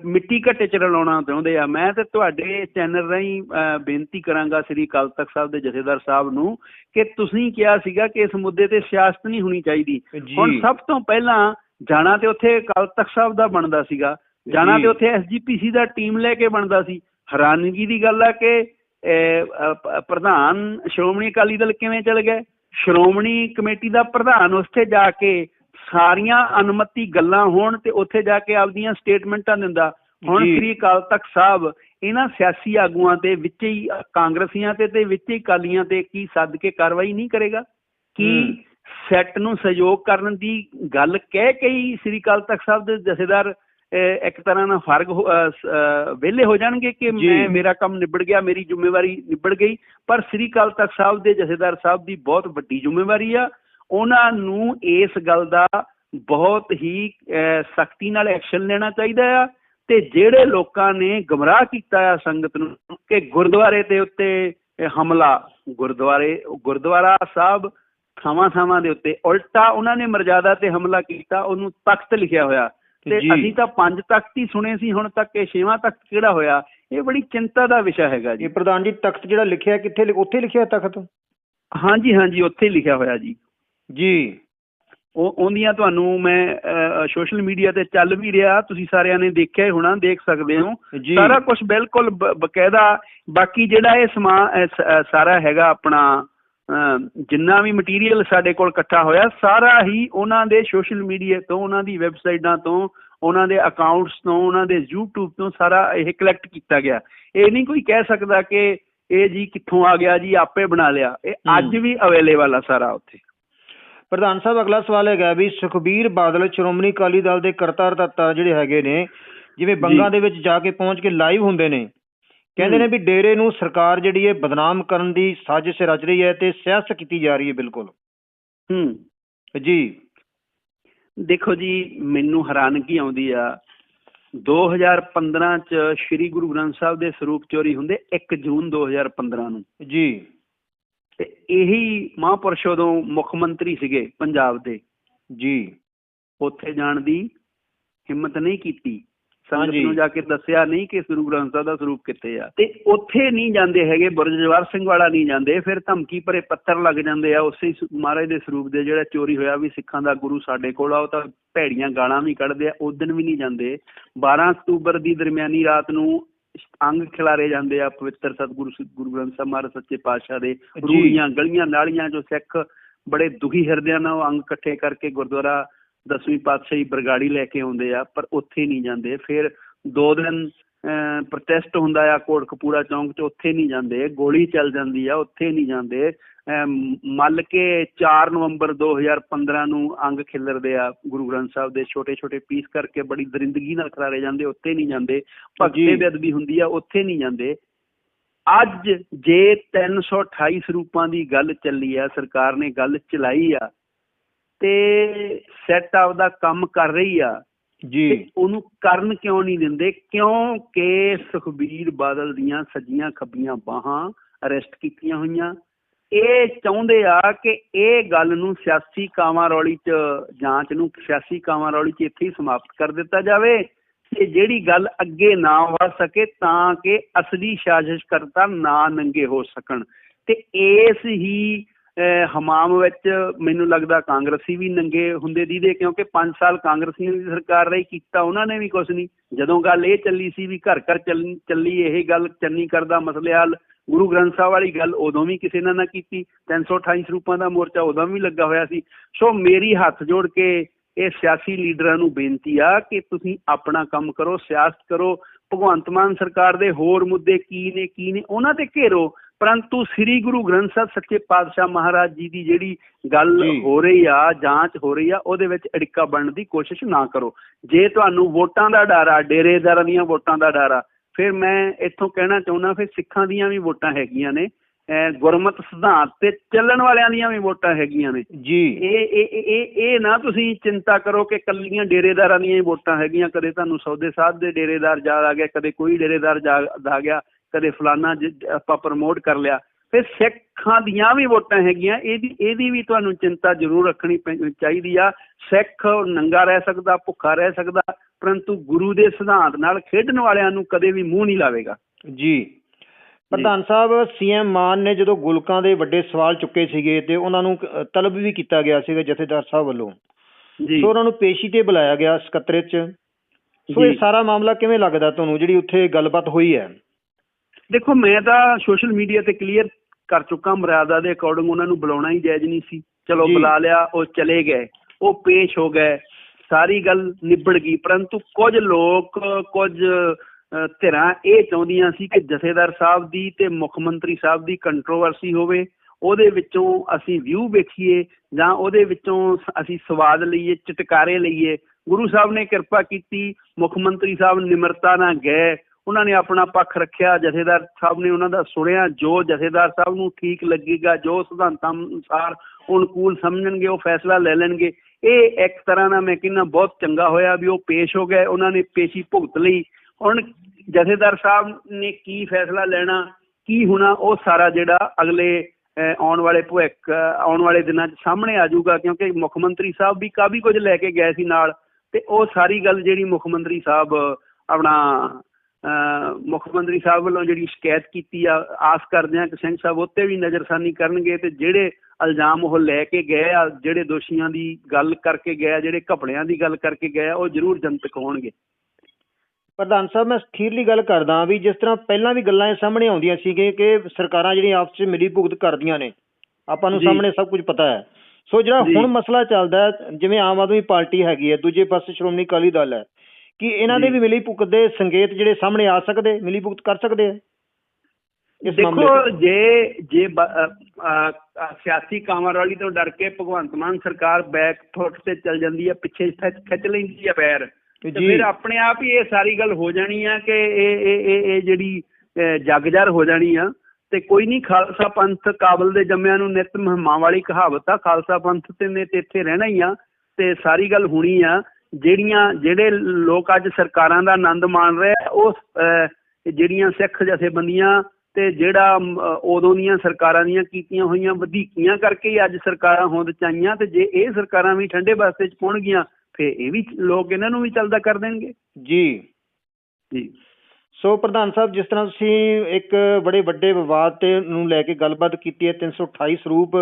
ਮਿੱਟੀ ਘੱਟੇ ਚ ਰਲਾਉਣਾ ਚਾਹੁੰਦੇ ਆ। ਮੈਂ ਤੇ ਤੁਹਾਡੇ ਚੈਨਲ ਰਾਹੀਂ ਬੇਨਤੀ ਕਰਾਂਗਾ ਸ੍ਰੀ ਅਕਾਲ ਤਖਤ ਸਾਹਿਬ ਦੇ ਜਥੇਦਾਰ ਸਾਹਿਬ ਨੂੰ ਕਿ ਤੁਸੀਂ ਕਿਹਾ ਸੀਗਾ ਕਿ ਇਸ ਮੁੱਦੇ ਤੇ ਸਿਆਸਤ ਨਹੀਂ ਹੋਣੀ ਚਾਹੀਦੀ। ਹੁਣ ਸਭ ਤੋਂ ਪਹਿਲਾਂ ਜਾਣਾ ਤੇ ਉੱਥੇ ਅਕਾਲ ਤਖਤ ਸਾਹਿਬ ਦਾ ਬਣਦਾ ਸੀਗਾ। ਜਾਣਾ। ਤੇ ਉੱਥੇ ਐਸਜੀਪੀਸੀ ਦਾ ਟੀਮ ਲੈ ਕੇ ਬਣਦਾ ਸੀ। ਹੈਰਾਨਗੀ ਦੀ ਗੱਲ ਆ ਕਿ ਪ੍ਰਧਾਨ ਸ਼੍ਰੋਮਣੀ ਅਕਾਲੀ ਦਲ ਕਿਵੇਂ ਚਲ ਗਏ? ਸ਼੍ਰੋਮਣੀ ਕਮੇਟੀ ਦਾ ਪ੍ਰਧਾਨ ਉੱਥੇ ਜਾ ਕੇ ਸਾਰੀਆਂ ਅਨੁਮਤੀ ਗੱਲਾਂ ਹੋਣ ਤੇ ਉੱਥੇ ਜਾ ਕੇ ਆਪਦੀਆਂ ਸਟੇਟਮੈਂਟਾਂ ਦਿੰਦਾ ਹੁਣ। ਸ੍ਰੀ ਅਕਾਲ ਤਖਤ ਸਾਹਿਬ ਇਹਨਾਂ ਸਿਆਸੀ ਆਗੂਆਂ ਤੇ ਵਿੱਚ ਹੀ ਕਾਂਗਰਸੀਆਂ ਤੇ ਤੇ ਵਿੱਚ ਹੀ ਕਾਲੀਆਂ ਤੇ ਕੀ ਸੱਦ ਕੇ ਕਾਰਵਾਈ ਨਹੀਂ ਕਰੇਗਾ। ਕੀ ਸੈੱਟ ਨੂੰ ਸਹਿਯੋਗ ਕਰਨ ਦੀ ਗੱਲ ਕਹਿ ਕੇ ਹੀ ਸ੍ਰੀ ਅਕਾਲ ਤਖਤ ਸਾਹਿਬ ਦੇ ਜਥੇਦਾਰ ਇੱਕ ਤਰ੍ਹਾਂ ਨਾਲ ਫਰਗ ਵਿਹਲੇ ਹੋ ਜਾਣਗੇ ਕਿ। ਮੈਂ ਮੇਰਾ ਕੰਮ ਨਿਬੜ ਗਿਆ ਮੇਰੀ ਜ਼ਿੰਮੇਵਾਰੀ ਨਿਬੜ ਗਈ ਪਰ ਸ੍ਰੀ ਅਕਾਲ ਤਖਤ ਸਾਹਿਬ ਦੇ ਜਥੇਦਾਰ ਸਾਹਿਬ ਦੀ ਬਹੁਤ ਵੱਡੀ ਜ਼ਿੰਮੇਵਾਰੀ ਆ ਉਹਨਾਂ ਨੂੰ ਇਸ ਗੱਲ ਦਾ ਬਹੁਤ ਹੀ ਸਖਤੀ ਨਾਲ ਐਕਸ਼ਨ ਲੈਣਾ ਚਾਹੀਦਾ ਆ ਤੇ ਜਿਹੜੇ ਲੋਕਾਂ ਨੇ ਗਮਰਾਹ ਕੀਤਾ ਆ ਸੰਗਤ ਨੂੰ ਕਿ ਗੁਰਦੁਆਰੇ ਦੇ ਉੱਤੇ ਹਮਲਾ ਗੁਰਦੁਆਰੇ ਗੁਰਦੁਆਰਾ ਸਾਹਿਬ ਥਾਵਾਂ ਥਾਵਾਂ ਦੇ ਉੱਤੇ ਉਲਟਾ ਉਹਨਾਂ ਨੇ ਮਰਜ਼ਾਦਾ ਤੇ ਹਮਲਾ ਕੀਤਾ ਉਹਨੂੰ ਤਖਤ ਲਿਖਿਆ ਹੋਇਆ। ਤੇ। ਅਸੀਂ ਤਾਂ ਪੰਜ ਤਖਤ ਹੀ ਸੁਣੇ ਸੀ ਹੁਣ ਤੱਕ ਇਹ ਛੇਵਾਂ ਤਖਤ ਕਿਹੜਾ ਹੋਇਆ? ਇਹ ਬੜੀ ਚਿੰਤਾ ਦਾ ਵਿਸ਼ਾ ਹੈਗਾ ਜੀ। ਇਹ ਪ੍ਰਧਾਨ ਜੀ ਤਖਤ ਜਿਹੜਾ ਲਿਖਿਆ ਕਿੱਥੇ ਉੱਥੇ ਲਿਖਿਆ ਤਖਤ? ਹਾਂਜੀ ਹਾਂਜੀ ਉੱਥੇ ਲਿਖਿਆ ਹੋਇਆ ਜੀ। ਜੀ। ਉਹ ਉਹਦੀਆਂ ਤੁਹਾਨੂੰ ਮੈਂ ਸੋਸ਼ਲ ਮੀਡੀਆ ਤੇ ਚੱਲ ਵੀ ਰਿਹਾ। ਤੁਸੀਂ ਸਾਰਿਆਂ ਨੇ ਦੇਖਿਆ ਹੀ ਹੋਣਾ ਦੇਖ ਸਕਦੇ ਹੋ। ਸਾਰਾ ਕੁਝ ਬਿਲਕੁਲ ਬਕਾਇਦਾ। ਬਾਕੀ ਜਿਹੜਾ ਇਹ ਸਮਾਨ ਸਾਰਾ ਹੈਗਾ ਆਪਣਾ ਜਿੰਨਾ ਵੀ ਮਟੀਰੀਅਲ ਸਾਡੇ ਕੋਲ ਇਕੱਠਾ ਹੋਇਆ ਸਾਰਾ ਹੀ ਉਹਨਾਂ ਦੇ ਸੋਸ਼ਲ ਮੀਡੀਆ ਤੋਂ ਉਹਨਾਂ ਦੀ ਵੈਬਸਾਈਟਾਂ ਤੋਂ ਉਹਨਾਂ ਦੇ ਅਕਾਊਂਟਸ ਤੋਂ ਉਹਨਾਂ ਦੇ YouTube ਤੋਂ ਸਾਰਾ ਇਹ ਕਲੈਕਟ ਕੀਤਾ ਗਿਆ। ਇਹ ਨਹੀਂ ਕੋਈ ਕਹਿ ਸਕਦਾ ਕਿ ਇਹ ਜੀ ਕਿੱਥੋਂ ਆ ਗਿਆ ਜੀ ਆਪੇ ਬਣਾ ਲਿਆ। ਇਹ। ਅੱਜ ਵੀ ਅਵੇਲੇਬਲ ਆ ਸਾਰਾ ਉੱਥੇ। ਪ੍ਰਧਾਨ ਸਾਹਿਬ ਅਗਲਾ ਸਵਾਲ ਹੈਗਾ ਵੀ ਸੁਖਬੀਰ ਬਾਦਲ ਸ਼੍ਰੋਮਣੀ ਅਕਾਲੀ ਦਲ ਦੇ ਕਰਤਾ ਧਰਤਾ ਜਿਹੜੇ ਹੈਗੇ ਨੇ ਜਿਵੇਂ ਬੰਗਾਂ ਦੇ ਵਿੱਚ ਜਾ ਕੇ ਪਹੁੰਚ ਕੇ ਲਾਈਵ ਹੁੰਦੇ ਨੇ ਕਹਿੰਦੇ ਨੇ। ਵੀ ਡੇਰੇ ਨੂੰ ਸਰਕਾਰ ਜਿਹੜੀ ਹੈ ਬਦਨਾਮ ਕਰਨ ਦੀ ਸਾਜ਼ਿਸ਼ ਰਚ ਰਹੀ ਹੈ ਤੇ ਸਿਆਸਤ ਕੀਤੀ ਜਾ ਰਹੀ ਹੈ ਬਿਲਕੁਲ। ਹੂੰ। ਜੀ। ਦੇਖੋ ਜੀ ਮੈਨੂੰ ਹੈਰਾਨਗੀ ਆਉਂਦੀ ਆ 2015 ਚ ਸ੍ਰੀ ਗੁਰੂ ਗ੍ਰੰਥ ਸਾਹਿਬ ਦੇ ਸਰੂਪ ਚੋਰੀ ਹੁੰਦੇ 1 ਜੂਨ 2015 ਨੂੰ। ਜੀ। ਤੇ ਇਹੀ ਮਹਾਂਪੁਰਸ਼ ਉਦੋਂ ਮੁੱਖ ਮੰਤਰੀ ਸੀਗੇ ਪੰਜਾਬ ਦੇ। ਜੀ। ਉੱਥੇ ਜਾਣ ਦੀ ਹਿੰਮਤ ਨਹੀਂ ਕੀਤੀ। ਸੰਗਤ। ਨੂੰ ਜਾ ਕੇ ਦੱਸਿਆ ਨਹੀਂ ਕਿ ਗੁਰੂ ਗ੍ਰੰਥ ਸਾਹਿਬ ਦਾ ਸਰੂਪ ਕਿੱਥੇ ਆ। ਤੇ ਉੱਥੇ ਨਹੀਂ ਜਾਂਦੇ ਹੈਗੇ ਬੁਰਜਵਾਰ ਸਿੰਘ ਵਾਲਾ ਨਹੀਂ ਜਾਂਦੇ ਫਿਰ ਧਮਕੀ ਭਰੇ ਪੱਤਰ ਲੱਗ ਜਾਂਦੇ ਆ ਉਸੇ ਮਹਾਰਾਜ ਦੇ ਸਰੂਪ ਦੇ ਜਿਹੜਾ ਚੋਰੀ ਹੋਇਆ ਵੀ ਸਿੱਖਾਂ ਦਾ ਗੁਰੂ ਸਾਡੇ ਕੋਲ ਆ ਉਹ ਤਾਂ ਭੈੜੀਆਂ ਗਾਲਾਂ ਵੀ ਕੱਢਦੇ ਆ ਉਦੋਂ ਵੀ ਨਹੀਂ ਜਾਂਦੇ। 12 ਅਕਤੂਬਰ ਦੀ ਦਰਮਿਆਨੀ ਰਾਤ ਨੂੰ ਅੰਗ ਖਿਲਾਰੇ ਜਾਂਦੇ ਆ ਪਵਿੱਤਰ ਸਤਿਗੁਰੂ ਗੁਰੂ ਗ੍ਰੰਥ ਸਾਹਿਬ ਮਹਾਰਾਜ ਸੱਚੇ ਪਾਤਸ਼ਾਹ ਦੇ ਰੂੜੀਆਂ ਗਲੀਆਂ ਨਾਲੀਆਂ ਜੋ ਸਿੱਖ ਬੜੇ ਦੁਖੀ ਹਿਰਦਿਆਂ ਨਾਲ ਉਹ ਅੰਗ ਇਕੱਠੇ ਕਰਕੇ ਗੁਰਦੁਆਰਾ ਦਸਵੀਂ ਪਾਤਸ਼ਾਹੀ ਬਰਗਾੜੀ ਲੈ ਕੇ ਆਉਂਦੇ ਆ ਪਰ ਉੱਥੇ ਨਹੀਂ ਜਾਂਦੇ। ਫਿਰ ਦੋ ਦਿਨ ਪ੍ਰੋਟੈਸਟ ਹੁੰਦਾ ਆ ਕੋਟਕਪੂਰਾ ਚੌਂਕ 'ਚ ਉੱਥੇ ਨਹੀਂ ਜਾਂਦੇ। ਗੋਲੀ ਚੱਲ ਜਾਂਦੀ ਆ ਉੱਥੇ ਨਹੀਂ ਜਾਂਦੇ। ਮੱਲ ਕੇ 4 ਨਵੰਬਰ 2015 ਨੂੰ ਅੰਗ ਖਿਲਰਦੇ ਆ ਗੁਰੂ ਗ੍ਰੰਥ ਸਾਹਿਬ ਦੇ ਛੋਟੇ ਛੋਟੇ ਪੀਸ ਕਰਕੇ ਬੜੀ ਦਰਿੰਦਗੀ ਨਾਲ ਖਿਲਾਰੇ ਜਾਂਦੇ ਉੱਥੇ ਨਹੀਂ ਜਾਂਦੇ ਭਗਤੇ। ਬੇਅਦਬੀ ਹੁੰਦੀ ਆ ਉੱਥੇ ਨਹੀਂ ਜਾਂਦੇ। ਅੱਜ ਜੇ 328 ਸਰੂਪਾਂ ਦੀ ਗੱਲ ਚੱਲੀ ਆ ਸਰਕਾਰ ਨੇ ਗੱਲ ਚਲਾਈ ਆ ਤੇ ਸੈੱਟ ਆਪਦਾ ਕੰਮ ਕਰ ਰਹੀ ਆ ਜੀ। ਉਹਨੂੰ ਕਰਨ ਕਿਉਂ ਨਹੀਂ ਦਿੰਦੇ? ਕਿਉਂਕਿ ਸੁਖਬੀਰ ਬਾਦਲ ਦੀਆਂ ਸੱਜੀਆਂ ਖੱਬੀਆਂ ਬਾਹਾਂ ਅਰੈਸਟ ਕੀਤੀਆਂ ਹੋਈਆਂ ਇਹ ਚਾਹੁੰਦੇ ਆ ਕਿ ਇਹ ਗੱਲ ਨੂੰ ਸਿਆਸੀ ਕਾਵਾਂ-ਰੌਲੀ 'ਚ ਜਾਂਚ ਨੂੰ ਸਿਆਸੀ ਕਾਵਾਂ-ਰੌਲੀ 'ਚ ਇੱਥੇ ਹੀ ਸਮਾਪਤ ਕਰ ਦਿੱਤਾ ਜਾਵੇ ਤੇ ਜਿਹੜੀ ਗੱਲ ਅੱਗੇ ਨਾ ਵਧ ਸਕੇ ਤਾਂ ਕਿ ਅਸਲੀ ਸਾਜ਼ਿਸ਼ਕਰਤਾ ਨਾ ਨੰਗੇ ਹੋ ਸਕਣ ਤੇ ਇਸ ਹੀ ਹਮਾਮ ਵਿੱਚ ਮੈਨੂੰ ਲੱਗਦਾ ਕਾਂਗਰਸੀ ਵੀ ਨੰਗੇ ਹੁੰਦੇ ਦੀਦੇ, ਕਿਉਂਕਿ 5 ਸਾਲ ਕਾਂਗਰਸੀਆਂ ਦੀ ਸਰਕਾਰ ਰਹੀ, ਕੀਤਾ ਉਹਨਾਂ ਨੇ ਵੀ ਕੁਝ ਨਹੀਂ। ਜਦੋਂ ਗੱਲ ਇਹ ਚੱਲੀ ਸੀ ਵੀ ਘਰ ਘਰ ਚੱਲ- ਚੱਲੀ ਇਹ ਗੱਲ, ਚੰਨੀ ਕਰਦਾ ਮਸਲੇ ਹੱਲ, ਗੁਰੂ ਗ੍ਰੰਥ ਸਾਹਿਬ ਵਾਲੀ ਗੱਲ ਉਦੋਂ ਵੀ ਕਿਸੇ ਨੇ ਨਾ ਕੀਤੀ 328 ਸਰੂਪਾਂ ਦਾ ਮੋਰਚਾ ਉਦੋਂ ਵੀ ਲੱਗਾ ਹੋਇਆ ਸੀ। ਸੋ ਮੇਰੀ ਹੱਥ ਜੋੜ ਕੇ ਇਹ ਸਿਆਸੀ ਲੀਡਰਾਂ ਨੂੰ ਬੇਨਤੀ ਆ ਕਿ ਤੁਸੀਂ ਆਪਣਾ ਕੰਮ ਕਰੋ, ਸਿਆਸਤ ਕਰੋ, ਭਗਵੰਤ ਮਾਨ ਸਰਕਾਰ ਦੇ ਹੋਰ ਮੁੱਦੇ ਕੀ ਨੇ ਕੀ ਨੇ, ਉਹਨਾਂ ਤੇ ਘੇਰੋ। ਪਰੰਤੂ ਸ੍ਰੀ ਗੁਰੂ ਗ੍ਰੰਥ ਸਾਹਿਬ ਸੱਚੇ ਪਾਤਸ਼ਾਹ ਮਹਾਰਾਜ ਜੀ ਦੀ ਜਿਹੜੀ ਗੱਲ। ਹੋ ਰਹੀ ਆ ਜਾਂਚ ਹੋ ਰਹੀ ਆ ਉਹਦੇ ਵਿੱਚ ਅੜਿੱਕਾ ਬਣਨ ਦੀ ਕੋਸ਼ਿਸ਼ ਨਾ ਕਰੋ। ਜੇ ਤੁਹਾਨੂੰ ਵੋਟਾਂ ਦਾ ਡਰ ਆ ਡੇਰੇਦਾਰਾਂ ਦੀਆਂ ਵੋਟਾਂ ਦਾ ਡਰ ਆ ਫਿਰ ਮੈਂ ਇੱਥੋਂ ਕਹਿਣਾ ਚਾਹੁੰਦਾ ਫਿਰ ਸਿੱਖਾਂ ਦੀਆਂ ਵੀ ਵੋਟਾਂ ਹੈਗੀਆਂ ਨੇ ਗੁਰਮਤ ਸਿਧਾਂਤ ਤੇ ਚੱਲਣ ਵਾਲਿਆਂ ਦੀਆਂ ਵੀ ਵੋਟਾਂ ਹੈਗੀਆਂ ਨੇ। ਜੀ। ਇਹ ਇਹ ਇਹ- ਇਹ ਇਹ ਨਾ ਤੁਸੀਂ ਚਿੰਤਾ ਕਰੋ ਕਿ ਕੱਲੀਆਂ ਡੇਰੇਦਾਰਾਂ ਦੀਆਂ ਹੀ ਵੋਟਾਂ ਹੈਗੀਆਂ ਕਦੇ ਤੁਹਾਨੂੰ ਸੌਦੇ ਸਾਧ ਦੇ ਡੇਰੇਦਾਰ ਜਾ ਆ ਗਿਆ ਕਦੇ ਕੋਈ ਡੇਰੇਦਾਰ ਜਾ ਆ ਗਿਆ ਕਦੇ ਫਲਾਨਾ ਜ- ਆਪਾਂ ਪ੍ਰਮੋਟ ਕਰ ਲਿਆ। ਫਿਰ ਸਿੱਖਾਂ ਦੀਆਂ ਵੀ ਵੋਟਾਂ ਹੈਗੀਆਂ ਇਹਦੀ ਇਹਦੀ ਵੀ ਤੁਹਾਨੂੰ ਚਿੰਤਾ ਜ਼ਰੂਰ ਰੱਖਣੀ ਚਾਹੀਦੀ ਆ। ਸਿੱਖ ਨੰਗਾ ਰਹਿ ਸਕਦਾ ਭੁੱਖਾ ਰਹਿ ਸਕਦਾ ਪਰੰਤੂ ਗੁਰੂ ਦੇ ਸਿਧਾਂਤ ਨਾਲ ਖੇਡਣ ਵਾਲਿਆਂ ਨੂੰ ਕਦੇ ਵੀ ਮੂੰਹ ਨਹੀਂ ਲਾਵੇਗਾ। ਜੀ। ਪ੍ਰਧਾਨ ਸਾਹਿਬ ਸੀਐਮ ਮਾਨ ਨੇ ਜਦੋਂ ਗੁਲਕਾਂ ਦੇ ਵੱਡੇ ਸਵਾਲ ਚੁੱਕੇ ਸੀਗੇ ਤੇ ਉਹਨਾਂ ਨੂੰ ਤਲਬ ਵੀ ਕੀਤਾ ਗਿਆ ਸੀਗਾ ਜਥੇਦਾਰ ਸਾਹਿਬ ਵੱਲੋਂ। ਜੀ। ਸੋ ਉਹਨਾਂ ਨੂੰ ਪੇਸ਼ੀ ਤੇ ਬੁਲਾਇਆ ਗਿਆ ਸਕੱਤਰੇਤ ਚ। ਸੋ ਇਹ। ਸਾਰਾ ਮਾਮਲਾ ਕਿਵੇਂ ਲੱਗਦਾ ਤੁਹਾਨੂੰ ਜਿਹੜੀ ਉੱਥੇ ਗੱਲਬਾਤ ਹੋਈ ਹੈ? ਦੇਖੋ ਮੈਂ ਤਾਂ ਸੋਸ਼ਲ ਮੀਡੀਆ ਤੇ ਕਲੀਅਰ ਕਰ ਚੁੱਕਾ ਮਰਿਆਦਾ ਦੇ ਅਕੋਰਡਿੰਗ ਉਹਨਾਂ ਨੂੰ ਬੁਲਾਉਣਾ ਹੀ ਜਾਇਜ਼ ਨਹੀਂ ਸੀ। ਚਲੋ। ਬੁਲਾ ਲਿਆ ਉਹ ਚਲੇ ਗਏ। ਉਹ ਪੇਸ਼ ਹੋ ਗਏ। ਸਾਰੀ ਗੱਲ ਨਿਬੜ ਗਈ। ਪਰੰਤੂ ਕੁਝ ਲੋਕ ਕੁਝ ਧਿਰਾਂ ਇਹ ਚਾਹੁੰਦੀਆਂ ਸੀ ਕਿ ਜਥੇਦਾਰ ਸਾਹਿਬ ਦੀ ਤੇ ਮੁੱਖ ਮੰਤਰੀ ਸਾਹਿਬ ਦੀ ਕੰਟਰੋਵਰਸੀ ਹੋਵੇ। ਉਹਦੇ ਵਿੱਚੋਂ ਅਸੀਂ ਵਿਊ ਵੇਖੀਏ ਜਾਂ ਉਹਦੇ ਵਿੱਚੋਂ ਅਸੀਂ ਸਵਾਦ ਲਈਏ ਚਟਕਾਰੇ ਲਈਏ। ਗੁਰੂ ਸਾਹਿਬ ਨੇ ਕਿਰਪਾ ਕੀਤੀ। ਮੁੱਖ ਮੰਤਰੀ ਸਾਹਿਬ ਨਿਮਰਤਾ ਨਾਲ ਗਏ। ਉਹਨਾਂ ਨੇ ਆਪਣਾ ਪੱਖ ਰੱਖਿਆ, ਜਥੇਦਾਰ ਸਾਹਿਬ ਨੇ ਉਹਨਾਂ ਦਾ ਸੁਣਿਆ, ਜੋ ਜਥੇਦਾਰ ਸਾਹਿਬ ਨੂੰ ਠੀਕ ਲੱਗੇਗਾ, ਜੋ ਸਿਧਾਂਤਾਂ ਅਨੁਸਾਰ ਅਨੁਕੂਲ ਸਮਝਣਗੇ, ਉਹ ਫੈਸਲਾ ਲੈ ਲੈਣਗੇ। ਇਹ ਇੱਕ ਤਰ੍ਹਾਂ ਨਾਲ ਮੈਂ ਕਹਿੰਦਾ ਬਹੁਤ ਚੰਗਾ ਹੋਇਆ ਵੀ ਉਹ ਪੇਸ਼ ਹੋ ਗਏ, ਉਹਨਾਂ ਨੇ ਪੇਸ਼ੀ ਭੁਗਤ ਲਈ। ਹੁਣ ਜਥੇਦਾਰ ਸਾਹਿਬ ਨੇ ਕੀ ਫੈਸਲਾ ਲੈਣਾ, ਕੀ ਹੋਣਾ, ਉਹ ਸਾਰਾ ਜਿਹੜਾ ਅਗਲੇ ਆਉਣ ਵਾਲੇ ਭਵਿੱਖ ਆਉਣ ਵਾਲੇ ਦਿਨਾਂ 'ਚ ਸਾਹਮਣੇ ਆ ਜਾਊਗਾ, ਕਿਉਂਕਿ ਮੁੱਖ ਮੰਤਰੀ ਸਾਹਿਬ ਵੀ ਕਾਫੀ ਕੁਝ ਲੈ ਕੇ ਗਏ ਸੀ ਨਾਲ। ਤੇ ਉਹ ਸਾਰੀ ਗੱਲ ਜਿਹੜੀ ਮੁੱਖ ਮੰਤਰੀ ਸਾਹਿਬ ਆਪਣਾ ਮੁੱਖ ਮੰਤਰੀ ਸਾਹਿਬ ਵੱਲੋਂ ਜਿਹੜੀ ਸ਼ਿਕਾਇਤ ਕੀਤੀ ਆ ਆਸ ਕਰਦੇ ਹਾਂ ਕਿ ਸਿੰਘ ਸਾਹਿਬ ਉੱਤੇ ਵੀ ਨਜ਼ਰਸਾਨੀ ਕਰਨਗੇ ਤੇ ਜਿਹੜੇ ਇਲਜ਼ਾਮ ਉਹ ਲੈ ਕੇ ਗਏ ਆ ਜਿਹੜੇ ਦੋਸ਼ੀਆਂ ਦੀ ਗੱਲ ਕਰਕੇ ਗਏ ਆ ਜਿਹੜੇ ਘਪਲਿਆਂ ਦੀ ਗੱਲ ਕਰਕੇ ਗਏ ਆ ਉਹ ਜ਼ਰੂਰ ਜਨਤਕ ਹੋਣਗੇ ਪ੍ਰਧਾਨ ਸਾਹਿਬ ਮੈਂ ਅਖੀਰਲੀ ਗੱਲ ਕਰਦਾ ਵੀ ਜਿਸ ਤਰ੍ਹਾਂ ਪਹਿਲਾਂ ਵੀ ਗੱਲਾਂ ਇਹ ਸਾਹਮਣੇ ਆਉਂਦੀਆਂ ਸੀਗੇ ਕਿ ਸਰਕਾਰਾਂ ਜਿਹੜੀਆਂ ਆਪਸ ਵਿੱਚ ਮਿਲੀ ਭੁਗਤ ਕਰਦੀਆਂ ਨੇ ਆਪਾਂ ਨੂੰ। ਸਾਹਮਣੇ ਸਭ ਕੁਝ ਪਤਾ ਹੈ ਸੋ ਜਿਹੜਾ। ਹੁਣ ਮਸਲਾ ਚੱਲਦਾ ਜਿਵੇਂ ਆਮ ਆਦਮੀ ਪਾਰਟੀ ਹੈਗੀ ਹੈ ਦੂਜੇ ਪਾਸੇ ਸ਼੍ਰੋਮਣੀ ਅਕਾਲੀ ਦਲ ਹੈ ਕਿ ਇਹਨਾਂ ਦੇ। ਵੀ ਮਿਲੀ ਭੁਗਤ ਦੇ ਸੰਕੇਤ ਜਿਹੜੇ ਸਾਹਮਣੇ ਆ ਸਕਦੇ ਮਿਲੀ ਭੁਗਤ ਕਰ ਸਕਦੇ ਆ? ਦੇਖੋ ਜੇ ਜੇ ਸਿਆਸੀ ਕਾਮਰਵਾਲੀ ਤੋਂ ਡਰ ਕੇ ਭਗਵੰਤ ਮਾਨ ਸਰਕਾਰ ਬੈਕ ਫੁੱਟ ਤੇ ਚੱਲ ਜਾਂਦੀ ਹੈ ਪਿੱਛੇ ਖਿੱਚ ਲੈਂਦੀ ਹੈ ਪੈਰ ਤੇ ਫਿਰ ਆਪਣੇ ਆਪ ਹੀ ਇਹ ਸਾਰੀ ਗੱਲ ਹੋ ਜਾਣੀ ਆ ਕਿ ਇਹ ਇਹ ਇਹ ਜਿਹੜੀ ਜਗਜਰ ਹੋ ਜਾਣੀ ਆ ਤੇ ਕੋਈ ਨਹੀਂ ਖਾਲਸਾ ਪੰਥ ਕਾਬਲ ਦੇ ਜੰਮਿਆਂ ਨੂੰ ਨਿਤ ਮਹਿਮਾਂ ਵਾਲੀ ਕਹਾਵਤ ਆ ਖਾਲਸਾ ਪੰਥ ਤੇ ਨੇ ਤੇ ਇੱਥੇ ਰਹਿਣਾ ਹੀ ਆ ਤੇ ਸਾਰੀ ਗੱਲ ਹੋਣੀ ਆ ਜਿਹੜੀਆਂ ਜਿਹੜੇ ਲੋਕ ਅੱਜ ਸਰਕਾਰਾਂ ਦਾ ਆਨੰਦ ਮਾਣ ਰਹੇ ਆ, ਉਹ ਜਿਹੜੀਆਂ ਸਿੱਖ ਜਥੇਬੰਦੀਆਂ ਤੇ ਜਿਹੜਾ ਉਦੋਂ ਦੀਆਂ ਸਰਕਾਰਾਂ ਦੀਆਂ ਕੀਤੀਆਂ ਹੋਈਆਂ ਵਧੀਕੀਆਂ ਕਰਕੇ ਹੀ ਅੱਜ ਸਰਕਾਰਾਂ ਹੋਂਦ ਚ ਆਈਆਂ ਤੇ ਜੇ ਇਹ ਸਰਕਾਰਾਂ ਵੀ ਠੰਡੇ ਬਸਤੇ ਚ ਪਹੁੰਚਗੀਆਂ ਫੇ ਇਹ ਵੀ ਲੋਕ ਇਹਨਾਂ ਨੂੰ ਵੀ ਚੱਲਦਾ ਕਰ ਦੇਣਗੇ। ਜੀ। ਜੀ। ਸੋ ਪ੍ਰਧਾਨ ਸਾਹਿਬ ਜਿਸ ਤਰ੍ਹਾਂ ਤੁਸੀਂ ਇੱਕ ਬੜੇ ਵੱਡੇ ਵਿਵਾਦ ਤੇ ਨੂੰ ਲੈ ਕੇ ਗੱਲਬਾਤ ਕੀਤੀ ਹੈ 328 ਸਰੂਪ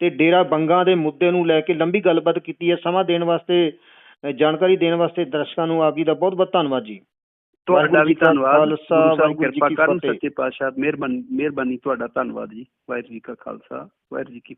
ਤੇ ਡੇਰਾ ਬੰਗਾ ਦੇ ਮੁੱਦੇ ਨੂੰ ਲੈ ਕੇ ਲੰਬੀ ਗੱਲਬਾਤ ਕੀਤੀ ਹੈ ਸਮਾਂ ਦੇਣ ਵਾਸਤੇ ਜਾਣਕਾਰੀ ਦੇਣ ਵਾਸਤੇ ਦਰਸ਼ਕਾਂ ਨੂੰ ਆਪ ਜੀ ਦਾ ਬਹੁਤ ਬਹੁਤ ਧੰਨਵਾਦ ਜੀ। ਤੁਹਾਡਾ ਵੀ ਧੰਨਵਾਦ। ਗੁਰੂ ਸਾਹਿਬ ਕਿਰਪਾ ਕਰਨ। ਸੱਚੇ ਪਾਤਸ਼ਾਹ ਮਿਹਰਬਾਨੀ ਮਿਹਰਬਾਨੀ ਤੁਹਾਡਾ ਧੰਨਵਾਦ ਜੀ। ਵਾਹਿਗੁਰੂ ਜੀ ਕਾ ਖਾਲਸਾ ਵਾਹਿਗੁਰੂ ਜੀ ਕੀ